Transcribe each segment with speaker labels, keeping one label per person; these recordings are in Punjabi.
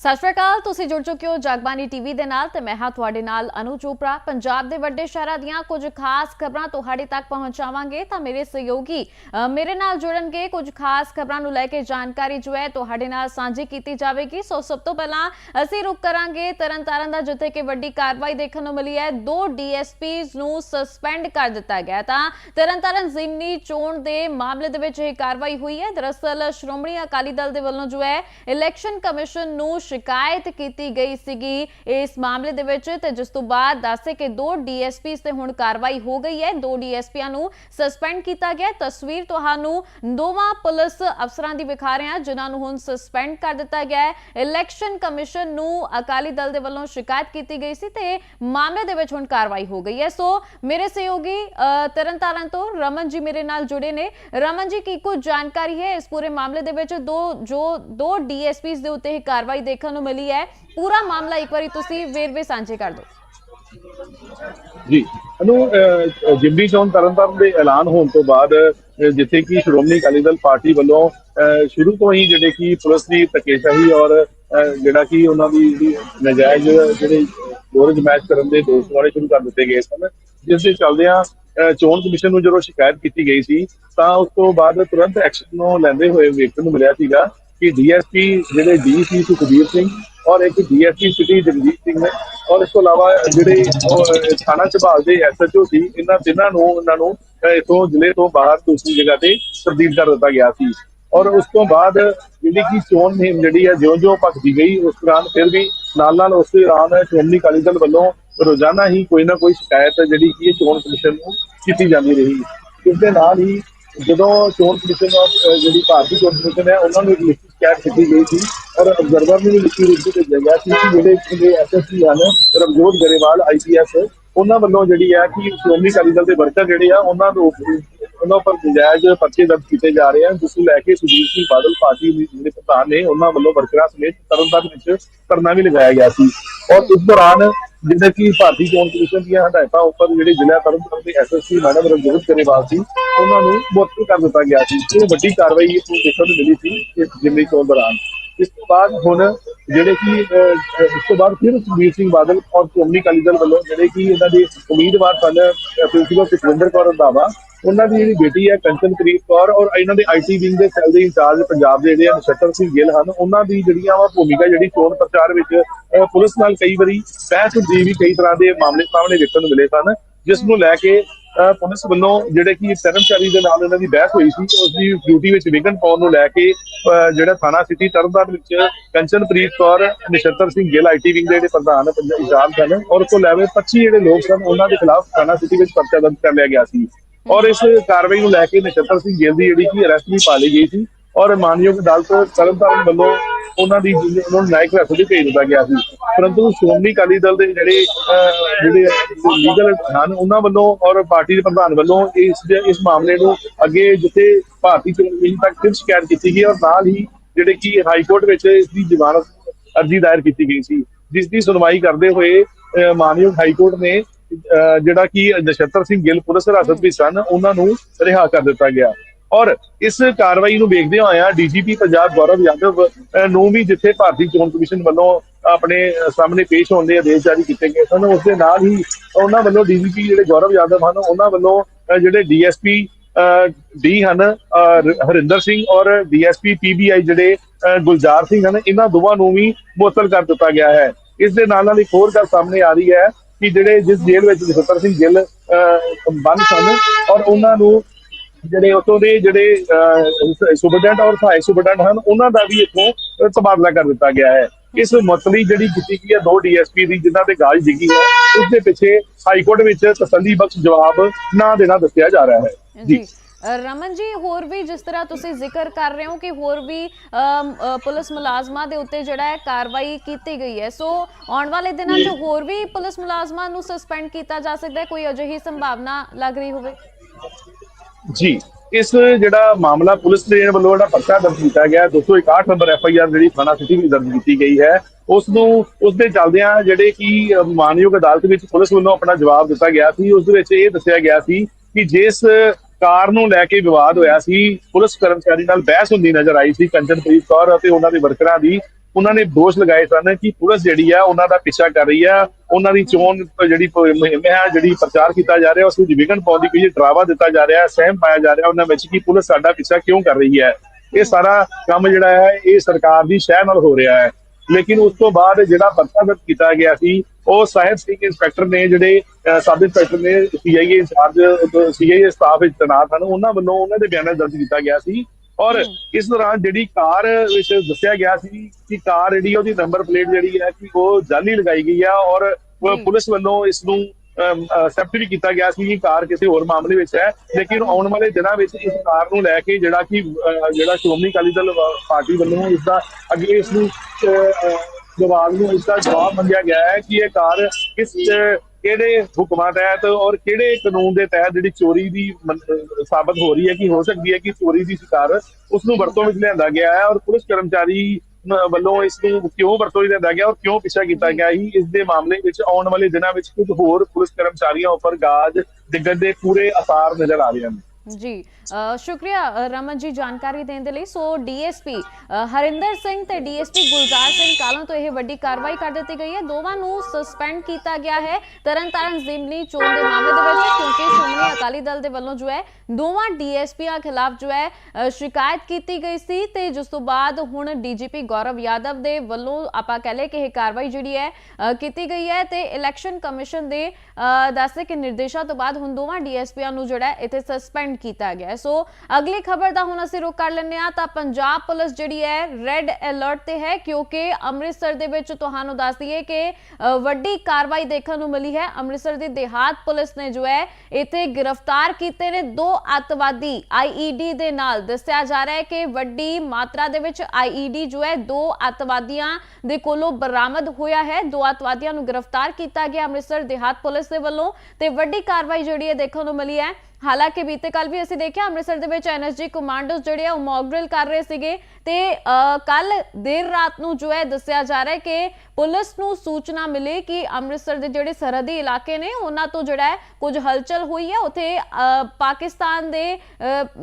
Speaker 1: ਸਤਿ ਸ਼੍ਰੀ ਅਕਾਲ, ਤੁਸੀਂ ਜੁੜ ਚੁੱਕੇ ਹੋ ਜਗਬਾਨੀ ਟੀਵੀ ਦੇ ਨਾਲ ਤੇ ਮੈਂ ਹਾਂ ਤੁਹਾਡੇ ਨਾਲ ਅਨੂ ਚੋਪੜਾ। ਪੰਜਾਬ ਦੇ ਵੱਡੇ ਸ਼ਹਿਰਾਂ ਦੀਆਂ ਕੁਝ ਖਾਸ ਖਬਰਾਂ ਤੁਹਾਡੇ ਤੱਕ ਪਹੁੰਚਾਵਾਂਗੇ ਤਾਂ ਮੇਰੇ ਸਹਿਯੋਗੀ ਮੇਰੇ ਨਾਲ ਜੁੜਨਗੇ ਕੁਝ ਖਾਸ ਖਬਰਾਂ ਨੂੰ ਲੈ ਕੇ ਜਾਣਕਾਰੀ ਜੋ ਹੈ ਤੁਹਾਡੇ ਨਾਲ ਸਾਂਝੀ ਕੀਤੀ ਜਾਵੇਗੀ। ਸੋ ਸਭ ਤੋਂ ਪਹਿਲਾਂ ਅਸੀਂ ਰੁਕ ਕਰਾਂਗੇ ਤਰਨਤਾਰਨ ਦਾ, ਜਿੱਥੇ ਕਿ ਵੱਡੀ ਕਾਰਵਾਈ ਦੇਖਣ ਨੂੰ ਮਿਲੀ ਹੈ। ਦੋ ਡੀਐਸਪੀਜ਼ ਨੂੰ ਸਸਪੈਂਡ ਕਰ ਦਿੱਤਾ ਗਿਆ ਤਾਂ ਤਰਨਤਾਰਨ ਜ਼ਿਮਨੀ ਚੋਣ ਦੇ ਮਾਮਲੇ ਦੇ ਵਿੱਚ ਇਹ ਕਾਰਵਾਈ ਹੋਈ ਹੈ। ਦਰਅਸਲ ਸ਼੍ਰੋਮਣੀ ਅਕਾਲੀ ਦਲ ਦੇ ਵੱਲੋਂ ਜੋ ਹੈ ਇਲੈਕਸ਼ਨ ਕਮਿਸ਼ਨ ਨੂੰ ਸ਼ਿਕਾਇਤ ਕੀਤੀ ਗਈ ਸੀਗੀ ਇਸ ਮਾਮਲੇ ਦੇ ਵਿੱਚ ਤੇ ਜਿਸ ਤੋਂ ਬਾਅਦ ਦੱਸੇ ਕਿ ਦੋ ਡੀਐਸਪੀਜ਼ ਤੇ ਹੁਣ ਕਾਰਵਾਈ ਹੋ ਗਈ ਹੈ ਦੋ ਡੀਐਸਪੀਆਂ ਨੂੰ ਸਸਪੈਂਡ ਕੀਤਾ ਗਿਆ ਹੈ। ਤਸਵੀਰ ਤੁਹਾਨੂੰ ਦੋਵਾਂ ਪੁਲਿਸ ਅਫਸਰਾਂ ਦੀ ਵਿਖਾ ਰਹੇ ਹਾਂ ਜਿਨ੍ਹਾਂ ਨੂੰ ਹੁਣ ਸਸਪੈਂਡ ਕਰ ਦਿੱਤਾ ਗਿਆ ਹੈ ਇਲੈਕਸ਼ਨ ਕਮਿਸ਼ਨ ਨੂੰ ਅਕਾਲੀ ਦਲ ਦੇ ਵੱਲੋਂ ਸ਼ਿਕਾਇਤ ਕੀਤੀ ਗਈ ਸੀ ਤੇ ਮਾਮਲੇ ਦੇ ਵਿੱਚ ਹੁਣ ਕਾਰਵਾਈ ਹੋ ਗਈ ਹੈ ਸੋ ਮੇਰੇ ਸਹਿਯੋਗੀ ਅ, ਤਰਨਤਾਰਨ ਤੋਂ ਰਮਨ ਜੀ ਮੇਰੇ ਨਾਲ ਜੁੜੇ ਨੇ ਰਮਨ ਜੀ ਕੀ ਕੁਝ ਜਾਣਕਾਰੀ ਹੈ ਇਸ ਪੂਰੇ ਮਾਮਲੇ ਦੇ ਵਿੱਚ ਦੋ ਜੋ ਦੋ ਡੀਐਸਪੀਜ਼ ਦੇ ਉੱਤੇ ਇਹ ਕਾਰਵਾਈ ਦੇਖਣ ਨੂੰ ਮਿਲੀ ਹੈ। ਪੂਰਾ ਮਾਮਲਾ ਇੱਕ ਵਾਰੀ ਤੁਸੀਂ ਵੇਰਵੇ ਸਾਂਝੇ ਕਰ ਦਿਓ।
Speaker 2: ਜੀ। ਅਨੂ ਅਹ, ਚੋਣ ਤਰਨਤਾਰਨ ਦੇ ਐਲਾਨ ਹੋਣ ਤੋਂ ਬਾਅਦ ਜਿੱਥੇ ਕਿ ਸ਼੍ਰੋਮਣੀ ਅਕਾਲੀ ਦਲ ਪਾਰਟੀ ਵੱਲੋਂ ਸ਼ੁਰੂ ਤੋਂ ਹੀ ਜਿਹੜੇ ਕਿ ਪੁਲਿਸ ਦੀ ਧੱਕੇਸ਼ਾਹੀ ਔਰ ਜਿਹੜਾ ਕਿ ਉਹਨਾਂ ਦੀ ਜਿਹੜੀ ਨਜਾਇਜ਼ ਜਿਹੜੇ ਦੋਰਜ ਮੈਚ ਕਰਨ ਦੇ ਦੋਸ਼ ਵਾਲੇ ਸ਼ੁਰੂ ਕਰ ਦਿੱਤੇ ਗਏ ਸਨ। ਜਿਸ ਦੇ ਚੱਲਦਿਆਂ ਚੋਣ ਕਮਿਸ਼ਨ ਨੂੰ ਜਦੋਂ ਸ਼ਿਕਾਇਤ ਕੀਤੀ ਗਈ ਸੀ ਤਾਂ ਉਸ ਤੋਂ ਬਾਅਦ ਤੁਰੰਤ ਐਕਸ਼ਨ ਨੂੰ ਲੈਂਦੇ ਹੋਏ ਵੇਖਣ ਨੂੰ ਮਿਲਿਆ ਸੀਗਾ ਕਿ ਡੀਐਸਪੀ ਜਿਹੜੇ ਡੀਸੀ ਸੁਖਬੀਰ ਸਿੰਘ ਔਰ ਇੱਕ ਡੀਐਸਪੀ ਸਿਟੀ ਜਗਜੀਤ ਸਿੰਘ ਨੇ। ਔਰ ਇਸ ਤੋਂ ਇਲਾਵਾ ਜਿਹੜੇ ਥਾਣਾ ਝਬਾਲ ਦੇ ਐਸਐਚਓ ਸੀ ਇਹਨਾਂ ਤਿੰਨਾਂ ਨੂੰ ਉਹਨਾਂ ਨੂੰ ਅਹ, ਜ਼ਿਲ੍ਹੇ ਤੋਂ ਬਾਹਰ ਦੂਸਰੀ ਜਗ੍ਹਾ ਤੇ ਤਬਦੀਲ ਕਰ ਦਿੱਤਾ ਗਿਆ ਸੀ। ਔਰ ਉਸ ਤੋਂ ਬਾਅਦ ਜਿਹੜੀ ਕਿ ਚੋਣ ਮੁਹਿੰਮ ਜਿਹੜੀ ਹੈ ਜਿਉਂ-ਜਿਉਂ ਭਖਦੀ ਗਈ ਉਸ ਦੌਰਾਨ ਫਿਰ ਵੀ ਨਾਲ ਨਾਲ ਉਸ ਦੌਰਾਨ ਸ਼੍ਰੋਮਣੀ ਅਕਾਲੀ ਦਲ ਵੱਲੋਂ ਰੋਜ਼ਾਨਾ ਹੀ ਕੋਈ ਨਾ ਕੋਈ ਸ਼ਿਕਾਇਤ ਜਿਹੜੀ ਕਿ ਚੋਣ ਕਮਿਸ਼ਨ ਨੂੰ ਕੀਤੀ ਜਾਂਦੀ ਰਹੀ। ਇਸ ਦੇ ਨਾਲ ਹੀ ਜਦੋਂ ਚੋਣ ਕਮਿਸ਼ਨ ਆਫ ਜਿਹੜੀ ਭਾਰਤੀ ਚੋਣ ਕਮਿਸ਼ਨ ਹੈ ਉਹਨਾਂ ਨੂੰ ਇੱਕ ਲਿਖਤੀ ਸ਼ਿਕਾਇਤ ਕੀਤੀ ਗਈ ਸੀ? ਔਰ ਅਬਜ਼ਰਵਰ ਨੂੰ ਵੀ ਲਿਖਤੀ ਰੂਪ ਵਿੱਚ ਸੀ ਕਿ ਜਿਹੜੇ ਜਿਹੜੇ ਐਸਐਸਪੀ ਹਨ ਰਮਜੋਤ ਗਰੇਵਾਲ ਆਈਪੀਐਸ ਉਹਨਾਂ ਵੱਲੋਂ ਜਿਹੜੀ ਹੈ ਕਿ ਸ਼੍ਰੋਮਣੀ ਅਕਾਲੀ ਦਲ ਦੇ ਵਰਕਰ ਜਿਹੜੇ ਆ, ਉਹਨਾਂ ਨੂੰ, ਉਹਨਾਂ ਉੱਪਰ ਨਜਾਇਜ਼ ਪਰਚੇ ਦਰਜ ਕੀਤੇ ਜਾ ਰਹੇ ਹਨ ਜਿਸ ਨੂੰ ਲੈ ਕੇ ਸੁਜੀਤ ਸਿੰਘ ਬਾਦਲ ਪਾਰਟੀ ਦੇ ਜਿਹੜੇ ਪ੍ਰਧਾਨ ਨੇ, ਉਹਨਾਂ ਵੱਲੋਂ ਵਰਕਰਾਂ ਸਮੇਤ ਤਰਨਤਾਰਨ ਵਿੱਚ ਧਰਨਾ ਵੀ ਲਗਾਇਆ ਗਿਆ ਸੀ। ਔਰ ਇਸ ਦੌਰਾਨ ਜਿਹੜੇ ਕਿ ਭਾਰਤੀ ਚੋਣ ਕਮਿਸ਼ਨ ਦੀਆਂ ਹਦਾਇਤਾਂ ਉੱਪਰ ਜਿਹੜੇ ਜ਼ਿਲ੍ਹਾ ਤਰਨਤਾਰਨ ਦੇ ਐਸਐਸਪੀ ਮੈਡਮ ਰਣਜੋਤ ਗਰੇਵਾਲ ਸੀ, ਉਹਨਾਂ ਨੂੰ ਮੁਅੱਤਲ ਕਰ ਦਿੱਤਾ ਗਿਆ ਸੀ। ਇਹ ਵੱਡੀ ਕਾਰਵਾਈ ਇਸ ਨੂੰ ਦੇਖਣ ਨੂੰ ਮਿਲੀ ਸੀ, ਇਸ ਜ਼ਿਮਨੀ ਚੋਣ ਦੌਰਾਨ। ਇਸ ਤੋਂ ਬਾਅਦ ਹੁਣ ਜਿਹੜੇ ਕਿ ਇਸ ਤੋਂ ਬਾਅਦ ਫਿਰ ਸੁਖਬੀਰ ਸਿੰਘ ਬਾਦਲ ਔਰ ਸ਼੍ਰੋਮਣੀ ਅਕਾਲੀ ਦਲ ਵੱਲੋਂ ਜਿਹੜੇ ਕਿ ਇਹਨਾਂ ਦੇ ਉਮੀਦਵਾਰ ਸਨ ਪ੍ਰਿੰਸੀਪਲ ਸੁਖਵਿੰਦਰ ਕੌਰ ਰੰਧਾਵਾ ਉਹਨਾਂ ਦੀ ਜਿਹੜੀ ਬੇਟੀ ਹੈ ਕੰਚਨਪ੍ਰੀਤ ਕੌਰ ਔਰ ਇਹਨਾਂ ਦੇ ਆਈਟੀ ਵਿੰਗ ਦੇ ਸੈੱਲ ਦੇ ਇੰਚਾਰਜ ਪੰਜਾਬ ਦੇ ਜਿਹੜੇ ਨਛੱਤਰ ਸਿੰਘ ਗਿੱਲ ਹਨ ਉਹਨਾਂ ਦੀ ਜਿਹੜੀਆਂ ਵਾ ਭੂਮਿਕਾ ਜਿਹੜੀ ਚੋਣ ਪ੍ਰਚਾਰ ਵਿੱਚ ਪੁਲਿਸ ਨਾਲ ਕਈ ਵਾਰੀ ਬਹਿਸ ਹੁੰਦੀ ਵੀ ਕਈ ਤਰ੍ਹਾਂ ਦੇ ਮਾਮਲੇ ਸਾਹਮਣੇ ਵੇਖਣ ਨੂੰ ਮਿਲੇ ਸਨ ਜਿਸ ਨੂੰ ਲੈ ਕੇ ਪੁਲਿਸ ਵੱਲੋਂ ਜਿਹੜੇ ਕਿ ਕਰਮਚਾਰੀ ਦੇ ਨਾਲ ਇਹਨਾਂ ਦੀ ਬਹਿਸ ਹੋਈ ਸੀ ਉਸ ਦੀ ਡਿਊਟੀ ਵਿੱਚ ਵਿਘਨ ਪਾਉਣ ਨੂੰ ਲੈ ਕੇ ਅਹ, ਜਿਹੜਾ ਥਾਣਾ ਸਿਟੀ ਤਰਨਤਾਰਨ ਵਿੱਚ ਕੰਚਨਪ੍ਰੀਤ ਕੌਰ ਨਛੱਤਰ ਸਿੰਘ ਗਿੱਲ ਆਈਟੀ ਵਿੰਗ ਦੇ ਜਿਹੜੇ ਪ੍ਰਧਾਨ ਪੰਜਾਬ ਇੰਚਾਰਜ ਸਨ ਔਰ ਉਸ ਤੋਂ ਇਲਾਵਾ 25 ਜਿਹੜੇ ਲੋਕ ਸਨ ਉਹਨਾਂ ਦੇ ਖਿਲਾਫ ਥਾਣਾ ਸਿਟੀ ਵਿੱਚ ਪਰਚਾ ਦਰਜ ਕਰ ਲਿਆ ਗਿਆ ਸੀ। ਔਰ ਇਸ ਕਾਰਵਾਈ ਨੂੰ ਲੈ ਕੇ ਨਛੱਤਰ ਸਿੰਘ ਗਿੱਲ ਦੀ ਜਿਹੜੀ ਕਿ ਅਰੈਸਟ ਵੀ ਪਾ ਲਈ ਗਈ ਸੀ। ਔਰ ਮਾਨਯੋਗ ਅਦਾਲਤ ਤਰਨਤਾਰਨ ਵੱਲੋਂ ਉਹਨਾਂ ਦੀ ਉਹਨਾਂ ਨੂੰ ਨਾਇਕ ਰੱਖ ਦੇ ਭੇਜ ਦਿੱਤਾ ਗਿਆ ਸੀ। ਪਰੰਤੂ ਸ਼੍ਰੋਮਣੀ ਅਕਾਲੀ ਦਲ ਦੇ ਜਿਹੜੇ ਜਿਹੜੇ ਲੀਗਲ ਹਨ ਉਹਨਾਂ ਵੱਲੋਂ ਔਰ ਪਾਰਟੀ ਦੇ ਪ੍ਰਧਾਨ ਵੱਲੋਂ ਇਸ ਇਸ ਮਾਮਲੇ ਨੂੰ ਅੱਗੇ ਜਿੱਥੇ ਭਾਰਤੀ ਚੋਣ ਤੱਕ ਫਿਰ ਸ਼ਿਕਾਇਤ ਕੀਤੀ ਗਈ ਔਰ ਨਾਲ ਹੀ ਜਿਹੜੇ ਕਿ ਹਾਈ ਕੋਰਟ ਵਿੱਚ ਇਸ ਦੀ ਜ਼ਮਾਨਤ ਅਰਜ਼ੀ ਦਾਇਰ ਕੀਤੀ ਗਈ ਸੀ। ਜਿਸ ਦੀ ਸੁਣਵਾਈ ਕਰਦੇ ਹੋਏ ਅਹ, ਮਾਨਯੋਗ ਹਾਈ ਕੋਰਟ ਨੇ ਜਿਹੜਾ ਕਿ ਨਛੱਤਰ ਸਿੰਘ ਗਿੱਲ ਪੁਲਿਸ ਹਿਰਾਸਤ ਵਿੱਚ ਸਨ ਉਹਨਾਂ ਨੂੰ ਰਿਹਾ ਕਰ ਦਿੱਤਾ ਗਿਆ। ਔਰ ਇਸ ਕਾਰਵਾਈ ਨੂੰ ਵੇਖਦੇ ਹੋਇਆ ਡੀਜੀਪੀ ਪੰਜਾਬ ਗੌਰਵ ਯਾਦਵ ਅਹ, ਨੂੰ ਵੀ ਜਿੱਥੇ ਭਾਰਤੀ ਚੋਣ ਕਮਿਸ਼ਨ ਵੱਲੋਂ ਆਪਣੇ ਸਾਹਮਣੇ ਪੇਸ਼ ਹੋਣ ਦੇ ਆਦੇਸ਼ ਜਾਰੀ ਕੀਤੇ ਗਏ ਸਨ ਉਸ ਦੇ ਨਾਲ ਹੀ ਉਹਨਾਂ ਵੱਲੋਂ ਡੀਜੀਪੀ ਜਿਹੜੇ ਗੌਰਵ ਯਾਦਵ ਹਨ ਉਹਨਾਂ ਵੱਲੋਂ ਅਹ, ਜਿਹੜੇ ਡੀਐਸਪੀ ਡੀ ਹਨ ਹਰਿੰਦਰ ਸਿੰਘ ਔਰ ਡੀਐਸਪੀ ਪੀਬੀਆਈ ਜਿਹੜੇ ਗੁਲਜ਼ਾਰ ਸਿੰਘ ਹਨ ਇਹਨਾਂ ਦੋਵਾਂ ਨੂੰ ਵੀ ਮੁਅੱਤਲ ਕਰ ਦਿੱਤਾ ਗਿਆ ਹੈ। ਇਸ ਦੇ ਨਾਲ ਨਾਲ ਇੱਕ ਹੋਰ ਗੱਲ ਸਾਹਮਣੇ ਆ ਰਹੀ ਹੈ ਕਿ ਜਿਹੜੇ ਜਿਸ ਜੇਲ੍ਹ ਵਿੱਚ ਜਸਵੰਤ ਸਿੰਘ ਗਿੱਲ ਬੰਦ ਸਨ ਔਰ ਉਹਨਾਂ ਨੂੰ ਜਿਹੜੇ ਉਤੋਂ ਦੇ ਜਿਹੜੇ ਸੁਪਰਡੈਂਟ ਔਰ ਸਹਾਇਕ ਸੁਪਰਡੈਂਟ ਹਨ ਉਹਨਾਂ ਦਾ ਵੀ ਇੱਥੋਂ ਤਬਾਦਲਾ ਕਰ ਦਿੱਤਾ ਗਿਆ ਹੈ। ਇਸ ਮੁਅੱਤਲੀ ਜਿਹੜੀ ਕੀਤੀ ਗਈ ਹੈ ਦੋ ਡੀਐਸਪੀ ਦੀ ਜਿਨ੍ਹਾਂ ਤੇ ਗਾਜ ਡਿੱਗੀ ਹੈ ਉਸ ਦੇ ਪਿੱਛੇ ਹਾਈ ਕੋਰਟ ਵਿੱਚ ਤਸੱਲੀ ਬਖਸ਼ ਜਵਾਬ ਨਾ ਦੇਣਾ ਦੱਸਿਆ ਜਾ ਰਿਹਾ ਹੈ।
Speaker 1: ਜੀ। ਰਮਨ ਜੀ ਹੋਰ ਵੀ ਜਿਸ ਤਰ੍ਹਾਂ ਤੁਸੀਂ ਜ਼ਿਕਰ ਕਰ ਰਹੇ ਹੋ ਕਿ ਹੋਰ ਵੀ ਪੁਲਿਸ ਮੁਲਾਜ਼ਮਾਂ ਦੇ ਉੱਤੇ ਜਿਹੜਾ ਹੈ ਕਾਰਵਾਈ ਕੀਤੀ ਗਈ ਹੈ। ਸੋ ਆਉਣ ਵਾਲੇ ਦਿਨਾਂ 'ਚ ਹੋਰ ਵੀ ਪੁਲਿਸ ਮੁਲਾਜ਼ਮਾਂ ਨੂੰ ਸਸਪੈਂਡ ਕੀਤਾ ਜਾ ਸਕਦਾ ਹੈ? ਕੋਈ ਅਜਿਹੀ ਸੰਭਾਵਨਾ ਲੱਗ ਰਹੀ ਹੋਵੇ?
Speaker 2: ਜੀ ਇਸ ਜਿਹੜਾ ਮਾਮਲਾ ਪੁਲਿਸ ਦੇ ਵੱਲੋਂ ਜਿਹੜਾ ਪਰਚਾ ਦਰਜ ਕੀਤਾ ਗਿਆ ਹੈ, 261 ਨੰਬਰ ਐਫ ਆਈ ਆਰ ਜਿਹੜੀ ਥਾਣਾ ਸਿਟੀ ਵਿੱਚ ਦਰਜ ਕੀਤੀ ਗਈ ਹੈ ਉਸ ਨੂੰ ਉਸ ਦੇ ਚੱਲਦਿਆਂ ਜਿਹੜੇ ਕਿ ਮਾਨਯੋਗ ਅਦਾਲਤ ਵਿੱਚ ਪੁਲਿਸ ਵੱਲੋਂ ਆਪਣਾ ਜਵਾਬ ਦਿੱਤਾ ਗਿਆ ਸੀ। ਉਸ ਦੇ ਵਿੱਚ ਇਹ ਦੱਸਿਆ ਗਿਆ ਸੀ ਕਿ ਜਿਸ ਕਾਰ ਨੂੰ ਲੈ ਕੇ ਵਿਵਾਦ ਹੋਇਆ ਸੀ। ਪੁਲਿਸ ਕਰਮਚਾਰੀ ਨਾਲ ਬਹਿਸ ਹੁੰਦੀ ਨਜ਼ਰ ਆਈ ਸੀ ਕੰਚਨਪ੍ਰੀਤ ਕੌਰ ਅਤੇ ਉਹਨਾਂ ਦੇ ਵਰਕਰਾਂ ਦੀ। ਉਹਨਾਂ ਨੇ ਦੋਸ਼ ਲਗਾਏ ਸਨ ਕਿ ਪੁਲਿਸ ਜਿਹੜੀ ਆ, ਉਹਨਾਂ ਦਾ ਪਿੱਛਾ ਕਰ ਰਹੀ ਆ। ਉਹਨਾਂ ਦੀ ਚੋਣ ਜਿਹੜੀ ਮੁਹਿੰਮ ਹੈ, ਜਿਹੜੀ ਪ੍ਰਚਾਰ ਕੀਤਾ ਜਾ ਰਿਹਾ, ਉਸ ਵਿੱਚ ਵਿਘਨ ਪਾਉਣ ਦੀ ਕੋਈ ਡਰਾਵਾ ਦਿੱਤਾ ਜਾ ਰਿਹਾ, ਸਹਿਮ ਪਾਇਆ ਜਾ ਰਿਹਾ ਉਹਨਾਂ ਵਿੱਚ ਕਿ ਪੁਲਿਸ ਸਾਡਾ ਪਿੱਛਾ ਕਿਉਂ ਕਰ ਰਹੀ ਹੈ। ਇਹ ਸਾਰਾ ਕੰਮ ਜਿਹੜਾ ਹੈ, ਇਹ ਸਰਕਾਰ ਦੀ ਸ਼ਹਿ ਨਾਲ ਹੋ ਰਿਹਾ ਹੈ। ਲੇਕਿਨ ਉਸ ਤੋਂ ਬਾਅਦ ਜਿਹੜਾ ਪਰਚਾ ਦਰਜ ਕੀਤਾ ਗਿਆ ਸੀ ਉਹ ਸਾਹਿਬ ਸਿੰਘ ਇੰਸਪੈਕਟਰ ਨੇ ਜਿਹੜੇ ਸਬ ਇੰਸਪੈਕਟਰ ਨੇ ਸੀਆਈਏ ਇੰਚਾਰਜ ਸੀਆਈਏ ਸਟਾਫ ਵਿੱਚ ਤੈਨਾਤ ਹਨ ਉਹਨਾਂ ਵੱਲੋਂ ਉਹਨਾਂ ਦੇ ਬਿਆਨਾਂ ਦਰਜ ਕੀਤਾ ਗਿਆ ਸੀ ਔਰ ਇਸ ਦੌਰਾਨ ਜਿਹੜੀ ਕਾਰ ਵਿੱਚ ਦੱਸਿਆ ਗਿਆ ਸੀ ਕਿ ਕਾਰ ਜਿਹੜੀ ਉਹਦੀ ਨੰਬਰ ਪਲੇਟ ਜਿਹੜੀ ਹੈ ਕਿ ਉਹ ਜਾਲੀ ਲਗਾਈ ਗਈ ਆ ਔਰ। ਪੁਲਿਸ ਵੱਲੋਂ ਇਸ ਨੂੰ ਅਕਸੈਪਟ ਵੀ ਕੀਤਾ ਗਿਆ ਸੀ ਕਿ ਕਾਰ ਕਿਸੇ ਹੋਰ ਮਾਮਲੇ ਵਿੱਚ ਹੈ। ਲੇਕਿਨ ਆਉਣ ਵਾਲੇ ਦਿਨਾਂ ਵਿੱਚ ਇਸ ਕਾਰ ਨੂੰ ਲੈ ਕੇ ਜਿਹੜਾ ਕਿ ਜਿਹੜਾ ਸ਼੍ਰੋਮਣੀ ਅਕਾਲੀ ਦਲ ਪਾਰਟੀ ਵੱਲੋਂ ਇਸ ਦਾ ਅੱਗੇ ਇਸ ਨੂੰ ਜਵਾਬ ਨੂੰ ਇਸ ਦਾ ਜਵਾਬ ਮੰਗਿਆ ਗਿਆ ਹੈ ਕਿ ਇਹ ਕਾਰ ਕਿਸ ਕਿਹੜੇ ਹੁਕਮਾਂ ਤਹਿਤ ਔਰ ਕਿਹੜੇ ਕਾਨੂੰਨ ਦੇ ਤਹਿਤ ਜਿਹੜੀ ਚੋਰੀ ਦੀ ਸਾਬਤ ਹੋ ਰਹੀ ਹੈ, ਕਿ ਹੋ ਸਕਦੀ ਹੈ ਕਿ ਚੋਰੀ ਦੀ ਸ਼ਿਕਾਰ ਉਸ ਨੂੰ ਵਰਤੋਂ ਵਿੱਚ ਲਿਆਂਦਾ ਗਿਆ ਹੈ ਔਰ ਪੁਲਿਸ ਕਰਮਚਾਰੀ ਵੱਲੋਂ ਇਸ ਨੂੰ ਕਿਉਂ ਵਰਤੋਂ ਵਿੱਚ ਗਿਆ ਔਰ ਕਿਉਂ ਪਿੱਛਾ ਕੀਤਾ ਗਿਆ? ਸੀ ਇਸ ਦੇ ਮਾਮਲੇ ਵਿੱਚ ਆਉਣ ਵਾਲੇ ਦਿਨਾਂ ਵਿੱਚ ਕੁਝ ਹੋਰ ਪੁਲਿਸ ਕਰਮਚਾਰੀਆਂ ਉੱਪਰ ਗਾਜ ਡਿੱਗਣ ਦੇ ਪੂਰੇ ਆਸਾਰ ਨਜ਼ਰ ਆ ਰਹੇ ਹਨ।
Speaker 1: ਜੀ ਸ਼ੁਕਰੀਆ ਰਮਨ ਜੀ ਜਾਣਕਾਰੀ ਦੇਣ ਦੇ ਲਈ। ਸੋ ਡੀਐਸਪੀ ਹਰਿੰਦਰ ਸਿੰਘ ਤੇ ਡੀਐਸਪੀ ਗੁਲਜ਼ਾਰ ਸਿੰਘ ਕਾਲੋਂ ਤੋਂ ਇਹ ਵੱਡੀ ਕਾਰਵਾਈ ਕਰ ਦਿੱਤੀ ਗਈ ਹੈ। ਦੋਵਾਂ ਨੂੰ ਸਸਪੈਂਡ ਕੀਤਾ ਗਿਆ ਹੈ। ਤਰਨਤਾਰਨ ਜ਼ਿਮਨੀ ਚੋਣ ਦੇ ਮਾਮਲੇ ਦੇ ਵਿੱਚ, ਕਿਉਂਕਿ ਸ਼੍ਰੋਮਣੀ ਅਕਾਲੀ ਦਲ ਦੇ ਵੱਲੋਂ ਜੋ ਹੈ ਦੋਵਾਂ ਡੀਐਸਪੀਆਂ ਖਿਲਾਫ ਜੋ ਹੈ ਸ਼ਿਕਾਇਤ ਕੀਤੀ ਗਈ ਸੀ ਤੇ ਜਿਸ ਤੋਂ ਬਾਅਦ ਹੁਣ ਡੀਜੀਪੀ ਗੌਰਵ ਯਾਦਵ ਦੇ ਵੱਲੋਂ ਆਪਾਂ ਕਹ ਲਏ ਕਿ ਇਹ ਕਾਰਵਾਈ ਜਿਹੜੀ ਹੈ ਕੀਤੀ ਗਈ ਹੈ ਤੇ ਇਲੈਕਸ਼ਨ ਕਮਿਸ਼ਨ ਦੇ ਦੱਸੇ ਕਿ ਨਿਰਦੇਸ਼ਾਂ ਤੋਂ ਬਾਅਦ ਹੁਣ ਦੋਵਾਂ ਡੀਐਸਪੀਆਂ ਨੂੰ ਜਿਹੜਾ ਇੱਥੇ ਸਸਪੈਂਡ ਕੀਤਾ ਗਿਆ ਸੋ ਅਗਲੀ ਖਬਰ ਦਾ ਹੁਣ ਅਸੀਂ ਰੁਕ ਕਰ ਲੈਂਦੇ ਆ ਤਾਂ ਪੰਜਾਬ ਪੁਲਿਸ ਜਿਹੜੀ ਹੈ, ਰੈੱਡ ਅਲਰਟ ਤੇ ਹੈ ਕਿਉਂਕਿ ਅੰਮ੍ਰਿਤਸਰ ਦੇ ਵਿੱਚ ਤੁਹਾਨੂੰ ਦੱਸ ਦਈਏ ਕਿ ਵੱਡੀ ਕਾਰਵਾਈ ਦੇਖਣ ਨੂੰ ਮਿਲੀ ਹੈ। ਅੰਮ੍ਰਿਤਸਰ ਦੀ ਦੇਹਾਤ ਪੁਲਿਸ ਨੇ ਜੋ ਹੈ, ਇੱਥੇ ਗ੍ਰਿਫਤਾਰ ਕੀਤੇ ਨੇ। ਦੋ ਅੱਤਵਾਦੀ ਆਈਈਡੀ ਦੇ ਨਾਲ ਦੱਸਿਆ ਜਾ ਰਿਹਾ ਹੈ ਕਿ ਵੱਡੀ ਮਾਤਰਾ ਦੇ ਵਿੱਚ ਆਈਈਡੀ ਜੋ ਹੈ, ਦੋ ਅੱਤਵਾਦੀਆਂ ਦੇ ਕੋਲੋਂ ਬਰਾਮਦ ਹੋਇਆ ਹੈ। ਦੋ ਅੱਤਵਾਦੀਆਂ ਨੂੰ ਗ੍ਰਿਫਤਾਰ ਕੀਤਾ ਗਿਆ ਅੰਮ੍ਰਿਤਸਰ ਦੇਹਾਤ ਪੁਲਿਸ ਦੇ ਵੱਲੋਂ ਤੇ ਵੱਡੀ ਕਾਰਵਾਈ ਜਿਹੜੀ ਹੈ ਦੇਖਣ ਨੂੰ ਮਿਲੀ ਹੈ। ਹਾਲਾਂਕਿ ਬੀਤੇ ਕੱਲ ਵੀ ਅਸੀਂ ਦੇਖਿਆ ਅੰਮ੍ਰਿਤਸਰ ਦੇ ਵਿੱਚ ਐਨਐਸਜੀ ਕਮਾਂਡੋਸ ਜਿਹੜੇ ਆ ਉਹ ਮੌਕ ਡਰਿਲ ਕਰ ਰਹੇ ਸੀਗੇ ਤੇ ਕੱਲ ਦੇਰ ਰਾਤ ਨੂੰ ਜੋ ਹੈ ਦੱਸਿਆ ਜਾ ਰਿਹਾ ਹੈ ਕਿ ਪੁਲਿਸ ਨੂੰ ਸੂਚਨਾ ਮਿਲੇ ਕਿ ਅੰਮ੍ਰਿਤਸਰ ਦੇ ਜਿਹੜੇ ਸਰਹੱਦੀ ਇਲਾਕੇ ਨੇ ਉਹਨਾਂ ਤੋਂ ਜਿਹੜਾ ਹੈ ਕੁਝ ਹਲਚਲ ਹੋਈ ਹੈ। ਉੱਥੇ ਪਾਕਿਸਤਾਨ ਦੇ